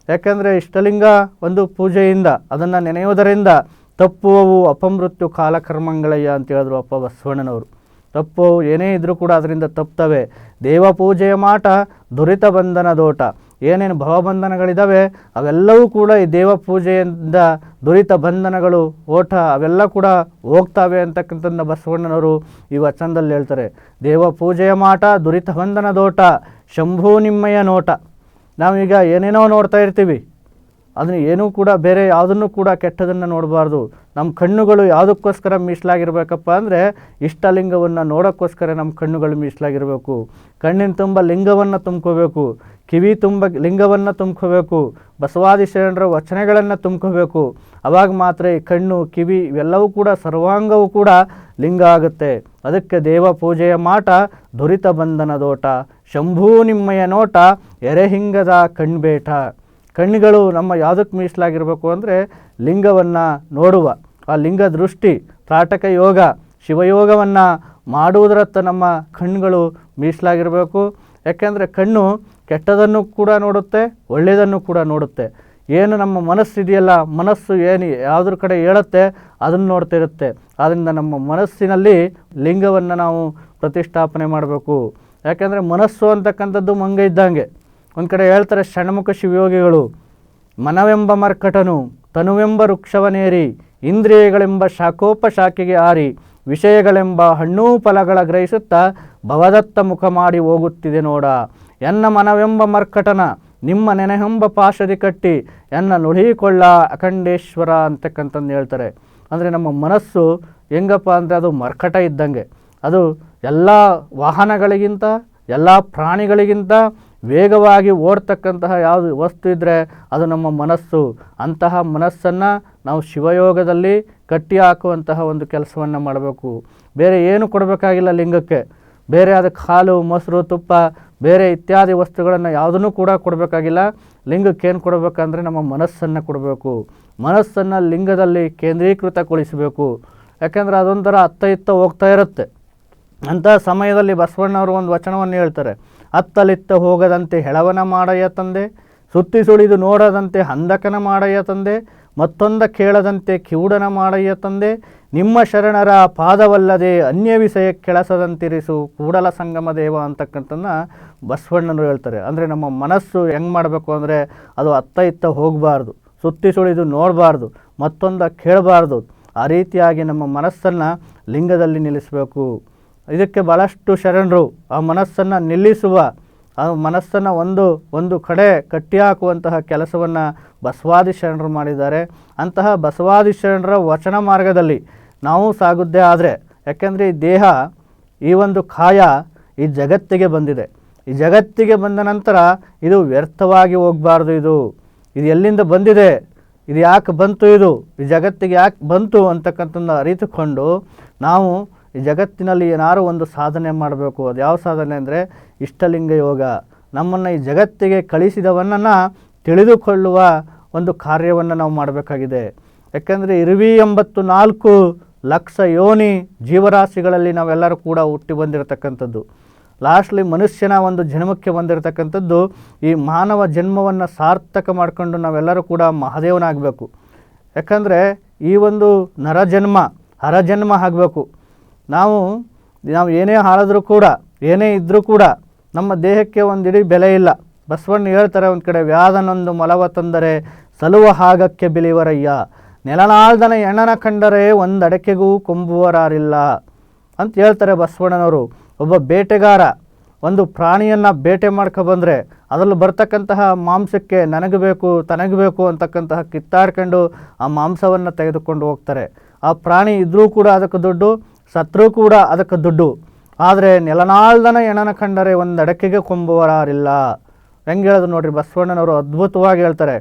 ಯಾಕೆಂದರೆ ಇಷ್ಟಲಿಂಗ ಒಂದು ಪೂಜೆಯಿಂದ ಅದನ್ನು ನೆನೆಯುವುದರಿಂದ ತಪ್ಪುವವು ಅಪಮೃತ್ಯು ಕಾಲಕರ್ಮಂಗಳಯ್ಯ ಅಂತ ಹೇಳಿದ್ರು ಅಪ್ಪ ಬಸವಣ್ಣನವರು. ತಪ್ಪು ಏನೇ ಇದ್ದರೂ ಕೂಡ ಅದರಿಂದ ತಪ್ತವೆ. ದೇವ ಪೂಜೆಯ ಮಾಟ ದುರಿತ ಬಂಧನ ದೋಟ. ಏನೇನು ಭವಬಂಧನಗಳಿದ್ದಾವೆ ಅವೆಲ್ಲವೂ ಕೂಡ ಈ ದೇವ ಪೂಜೆಯಿಂದ ದುರಿತ ಬಂಧನಗಳು, ಓಟ, ಅವೆಲ್ಲ ಕೂಡ ಹೋಗ್ತವೆ ಅಂತಕ್ಕಂಥದ್ದನ್ನ ಬಸವಣ್ಣನವರು ಈ ವಚನದಲ್ಲಿ ಹೇಳ್ತಾರೆ. ದೇವ ಪೂಜೆಯ ಮಾಟ ದುರಿತ ಬಂಧನ ದೋಟ, ಶಂಭು ನಿಮ್ಮಯ ನೋಟ. ನಾವೀಗ ಏನೇನೋ ನೋಡ್ತಾ ಇರ್ತೀವಿ. ಅದನ್ನು ಏನೂ ಕೂಡ ಬೇರೆ ಯಾವುದನ್ನು ಕೂಡ ಕೆಟ್ಟದನ್ನು ನೋಡಬಾರ್ದು. ನಮ್ಮ ಕಣ್ಣುಗಳು ಯಾವುದಕ್ಕೋಸ್ಕರ ಮೀಸಲಾಗಿರ್ಬೇಕಪ್ಪ ಅಂದರೆ ಇಷ್ಟಲಿಂಗವನ್ನು ನೋಡೋಕ್ಕೋಸ್ಕರ ನಮ್ಮ ಕಣ್ಣುಗಳು ಮೀಸಲಾಗಿರಬೇಕು. ಕಣ್ಣಿನ ತುಂಬ ಲಿಂಗವನ್ನು ತುಂಬ್ಕೋಬೇಕು. ಕಿವಿ ತುಂಬ ಲಿಂಗವನ್ನು ತುಂಬ್ಕೋಬೇಕು. ಬಸವಾದಿ ಶರಣರ ವಚನಗಳನ್ನು ತುಂಬ್ಕೋಬೇಕು. ಅವಾಗ ಮಾತ್ರ ಈ ಕಣ್ಣು, ಕಿವಿ ಇವೆಲ್ಲವೂ ಕೂಡ ಸರ್ವಾಂಗವೂ ಕೂಡ ಲಿಂಗ ಆಗುತ್ತೆ. ಅದಕ್ಕೆ ದೇವ ಪೂಜೆಯ ಮಾಟ ದುರಿತ ಬಂಧನದೋಟ. ಶಂಭೂ ನಿಮ್ಮಯ ನೋಟ ಎರೆಹಿಂಗದ ಕಣ್ಬೇಟ. ಕಣ್ಣುಗಳು ನಮ್ಮ ಯಾವುದಕ್ಕೆ ಮೀಸಲಾಗಿರಬೇಕು ಅಂದರೆ ಲಿಂಗವನ್ನು ನೋಡುವ. ಆ ಲಿಂಗ ದೃಷ್ಟಿ, ತ್ರಾಟಕ ಯೋಗ, ಶಿವಯೋಗವನ್ನು ಮಾಡುವುದರತ್ತ ನಮ್ಮ ಕಣ್ಣುಗಳು ಮೀಸಲಾಗಿರಬೇಕು. ಯಾಕೆಂದರೆ ಕಣ್ಣು ಕೆಟ್ಟದನ್ನು ಕೂಡ ನೋಡುತ್ತೆ, ಒಳ್ಳೆಯದನ್ನು ಕೂಡ ನೋಡುತ್ತೆ. ಏನು ನಮ್ಮ ಮನಸ್ಸಿದೆಯಲ್ಲ, ಮನಸ್ಸು ಏನು ಯಾವುದ್ರ ಕಡೆ ಹೇಳುತ್ತೆ ಅದನ್ನು ನೋಡ್ತಿರುತ್ತೆ ಆದ್ದರಿಂದ ನಮ್ಮ ಮನಸ್ಸಿನಲ್ಲಿ ಲಿಂಗವನ್ನು ನಾವು ಪ್ರತಿಷ್ಠಾಪನೆ ಮಾಡಬೇಕು. ಯಾಕೆಂದರೆ ಮನಸ್ಸು ಅಂತಕ್ಕಂಥದ್ದು ಮಂಗ ಇದ್ದಂಗೆ. ಒಂದು ಕಡೆ ಹೇಳ್ತಾರೆ ಷಣ್ಮುಖ ಶಿವಯೋಗಿಗಳು, ಮನವೆಂಬ ಮರ್ಕಟನು, ತನುವೆಂಬ ವೃಕ್ಷವನೇರಿ, ಇಂದ್ರಿಯಗಳೆಂಬ ಶಾಖೋಪಶಾಖೆಗೆ ಆರಿ, ವಿಷಯಗಳೆಂಬ ಹಣ್ಣೂ ಫಲಗಳ ಗ್ರಹಿಸುತ್ತಾ ಭವದತ್ತ ಮುಖ ಮಾಡಿ ಹೋಗುತ್ತಿದೆ ನೋಡ. ಎನ್ನ ಮನವೆಂಬ ಮರ್ಕಟನ, ನಿಮ್ಮ ನೆನೆಹೆಂಬ ಪಾಶದಿ ಕಟ್ಟಿ, ಎನ್ನ ನುಡಿಕೊಳ್ಳ ಅಖಂಡೇಶ್ವರ ಅಂತಕ್ಕಂಥದ್ದು ಹೇಳ್ತಾರೆ. ಅಂದರೆ ನಮ್ಮ ಮನಸ್ಸು ಹೆಂಗಪ್ಪ ಅಂದರೆ ಅದು ಮರ್ಕಟ ಇದ್ದಂಗೆ. ಅದು ಎಲ್ಲ ವಾಹನಗಳಿಗಿಂತ, ಎಲ್ಲ ಪ್ರಾಣಿಗಳಿಗಿಂತ ವೇಗವಾಗಿ ಓಡ್ತಕ್ಕಂತಹ ಯಾವುದು ವಸ್ತು ಇದ್ದರೆ ಅದು ನಮ್ಮ ಮನಸ್ಸು. ಅಂತಹ ಮನಸ್ಸನ್ನು ನಾವು ಶಿವಯೋಗದಲ್ಲಿ ಕಟ್ಟಿ ಹಾಕುವಂತಹ ಒಂದು ಕೆಲಸವನ್ನು ಮಾಡಬೇಕು. ಬೇರೆ ಏನು ಕೊಡಬೇಕಾಗಿಲ್ಲ ಲಿಂಗಕ್ಕೆ. ಬೇರೆ ಅದಕ್ಕೆ ಹಾಲು ಮೊಸರು, ತುಪ್ಪ, ಬೇರೆ ಇತ್ಯಾದಿ ವಸ್ತುಗಳನ್ನು ಯಾವುದನ್ನು ಕೂಡ ಕೊಡಬೇಕಾಗಿಲ್ಲ. ಲಿಂಗಕ್ಕೆ ಏನು ಕೊಡಬೇಕಂದ್ರೆ ನಮ್ಮ ಮನಸ್ಸನ್ನು ಕೊಡಬೇಕು. ಮನಸ್ಸನ್ನು ಲಿಂಗದಲ್ಲಿ ಕೇಂದ್ರೀಕೃತಗೊಳಿಸಬೇಕು. ಯಾಕೆಂದರೆ ಅದೊಂಥರ ಅತ್ತ ಇತ್ತ ಹೋಗ್ತಾ ಇರುತ್ತೆ. ಅಂತಹ ಸಮಯದಲ್ಲಿ ಬಸವಣ್ಣವರು ಒಂದು ವಚನವನ್ನು ಹೇಳ್ತಾರೆ. ಅತ್ತಲಿತ್ತ ಹೋಗದಂತೆ ಹೆಳವನ ಮಾಡಯ್ಯ ತಂದೆ, ಸುತ್ತಿ ಸುಳಿದು ನೋಡದಂತೆ ಹಂದಕನ ಮಾಡಯ್ಯ ತಂದೆ, ಮತ್ತೊಂದ ಕೇಳದಂತೆ ಕಿವುಡನ ಮಾಡಯ್ಯ ತಂದೆ, ನಿಮ್ಮ ಶರಣರ ಪಾದವಲ್ಲದೆ ಅನ್ಯ ವಿಷಯ ಕೆಳಸದಂತಿರಿಸು ಕೂಡಲ ಸಂಗಮ ದೇವ ಅಂತಕ್ಕಂಥನ್ನ ಬಸವಣ್ಣನವರು ಹೇಳ್ತಾರೆ. ಅಂದರೆ ನಮ್ಮ ಮನಸ್ಸು ಹೆಂಗೆ ಮಾಡಬೇಕು ಅಂದರೆ ಅದು ಅತ್ತ ಇತ್ತ ಹೋಗಬಾರ್ದು, ಸುತ್ತಿ ಸುಳಿದು ನೋಡಬಾರ್ದು, ಮತ್ತೊಂದ ಕೇಳಬಾರ್ದು. ಆ ರೀತಿಯಾಗಿ ನಮ್ಮ ಮನಸ್ಸನ್ನು ಲಿಂಗದಲ್ಲಿ ನಿಲ್ಲಿಸಬೇಕು. ಇದಕ್ಕೆ ಭಾಳಷ್ಟು ಶರಣರು ಆ ಮನಸ್ಸನ್ನು ನಿಲ್ಲಿಸುವ, ಆ ಮನಸ್ಸನ್ನು ಒಂದು ಒಂದು ಕಡೆ ಕಟ್ಟಿಹಾಕುವಂತಹ ಕೆಲಸವನ್ನು ಬಸವಾದಿ ಶರಣರು ಮಾಡಿದ್ದಾರೆ. ಅಂತಹ ಬಸವಾದಿ ಶರಣರ ವಚನ ಮಾರ್ಗದಲ್ಲಿ ನಾವು ಸಾಗುದ್ದೇ ಆದರೆ, ಯಾಕೆಂದರೆ ಈ ದೇಹ, ಈ ಒಂದು ಕಾಯ ಈ ಜಗತ್ತಿಗೆ ಬಂದಿದೆ. ಈ ಜಗತ್ತಿಗೆ ಬಂದ ನಂತರ ಇದು ವ್ಯರ್ಥವಾಗಿ ಹೋಗಬಾರ್ದು ಇದು. ಇದು ಎಲ್ಲಿಂದ ಬಂದಿದೆ? ಇದು ಯಾಕೆ ಬಂತು ಇದು? ಈ ಜಗತ್ತಿಗೆ ಯಾಕೆ ಬಂತು ಅಂತಕ್ಕಂಥದ್ದು ಅರಿತುಕೊಂಡು ನಾವು ಈ ಜಗತ್ತಿನಲ್ಲಿ ಏನಾರು ಒಂದು ಸಾಧನೆ ಮಾಡಬೇಕು. ಅದು ಯಾವ ಸಾಧನೆ ಅಂದರೆ ಇಷ್ಟಲಿಂಗ ಯೋಗ. ನಮ್ಮನ್ನು ಈ ಜಗತ್ತಿಗೆ ಕಳಿಸಿದವನನ್ನು ತಿಳಿದುಕೊಳ್ಳುವ ಒಂದು ಕಾರ್ಯವನ್ನು ನಾವು ಮಾಡಬೇಕಾಗಿದೆ. ಯಾಕೆಂದರೆ ಇರುವಿ ಎಂಬತ್ತು ನಾಲ್ಕು ಲಕ್ಷ ಯೋನಿ ಜೀವರಾಶಿಗಳಲ್ಲಿ ನಾವೆಲ್ಲರೂ ಕೂಡ ಹುಟ್ಟಿ ಬಂದಿರತಕ್ಕಂಥದ್ದು. ಲಾಸ್ಟ್ಲಿ ಮನುಷ್ಯನ ಒಂದು ಜನ್ಮಕ್ಕೆ ಬಂದಿರತಕ್ಕಂಥದ್ದು ಈ ಮಾನವ ಜನ್ಮವನ್ನು ಸಾರ್ಥಕ ಮಾಡಿಕೊಂಡು ನಾವೆಲ್ಲರೂ ಕೂಡ ಮಹಾದೇವನಾಗಬೇಕು. ಯಾಕಂದರೆ ಈ ಒಂದು ನರಜನ್ಮ, ಹರಜನ್ಮ ಆಗಬೇಕು. ನಾವು ನಾವು ಏನೇ ಹಾಳಿದ್ರೂ ಕೂಡ, ಏನೇ ಇದ್ದರೂ ಕೂಡ ನಮ್ಮ ದೇಹಕ್ಕೆ ಒಂದು ಇಡೀ ಬೆಲೆ ಇಲ್ಲ. ಬಸವಣ್ಣ ಹೇಳ್ತಾರೆ ಒಂದು ಕಡೆ, ವ್ಯಾಧನೊಂದು ಮಲವ ತಂದರೆ ಸಲುವ ಹಾಗಕ್ಕೆ ಬಿಲಿವರಯ್ಯ ನೆಲನಾಳ್ದನ ಎಣ್ಣನ ಕಂಡರೆ ಒಂದಡಕೆಗೂ ಕೊಂಬುವರಾರಿಲ್ಲ. ಅಂತ ಹೇಳ್ತಾರೆ ಬಸವಣ್ಣನವರು. ಒಬ್ಬ ಬೇಟೆಗಾರ, ಒಂದು ಪ್ರಾಣಿಯನ್ನು ಬೇಟೆ ಬಂದರೆ, ಅದರಲ್ಲಿ ಬರ್ತಕ್ಕಂತಹ ಮಾಂಸಕ್ಕೆ ನನಗೆ ಬೇಕು, ತನಗೆ ಬೇಕು ಅಂತಕ್ಕಂತಹ ಕಿತ್ತಾಡ್ಕೊಂಡು ಆ ಮಾಂಸವನ್ನು ತೆಗೆದುಕೊಂಡು ಹೋಗ್ತಾರೆ. ಆ ಪ್ರಾಣಿ ಇದ್ದರೂ ಕೂಡ ಅದಕ್ಕೆ ದುಡ್ಡು ಸತ್ರೂ ಕೂಡ ಅದಕ್ಕೆ ದುಡ್ಡು. ಆದರೆ ನೆಲನಾಳ್ದನ ಎಣನ ಕಂಡರೆ ಒಂದು ಅಡಕೆಗೆ ಕೊಂಬುವರಾರಿಲ್ಲ. ಹೆಂಗೆ ಹೇಳೋದು ನೋಡ್ರಿ, ಬಸವಣ್ಣನವರು ಅದ್ಭುತವಾಗಿ ಹೇಳ್ತಾರೆ.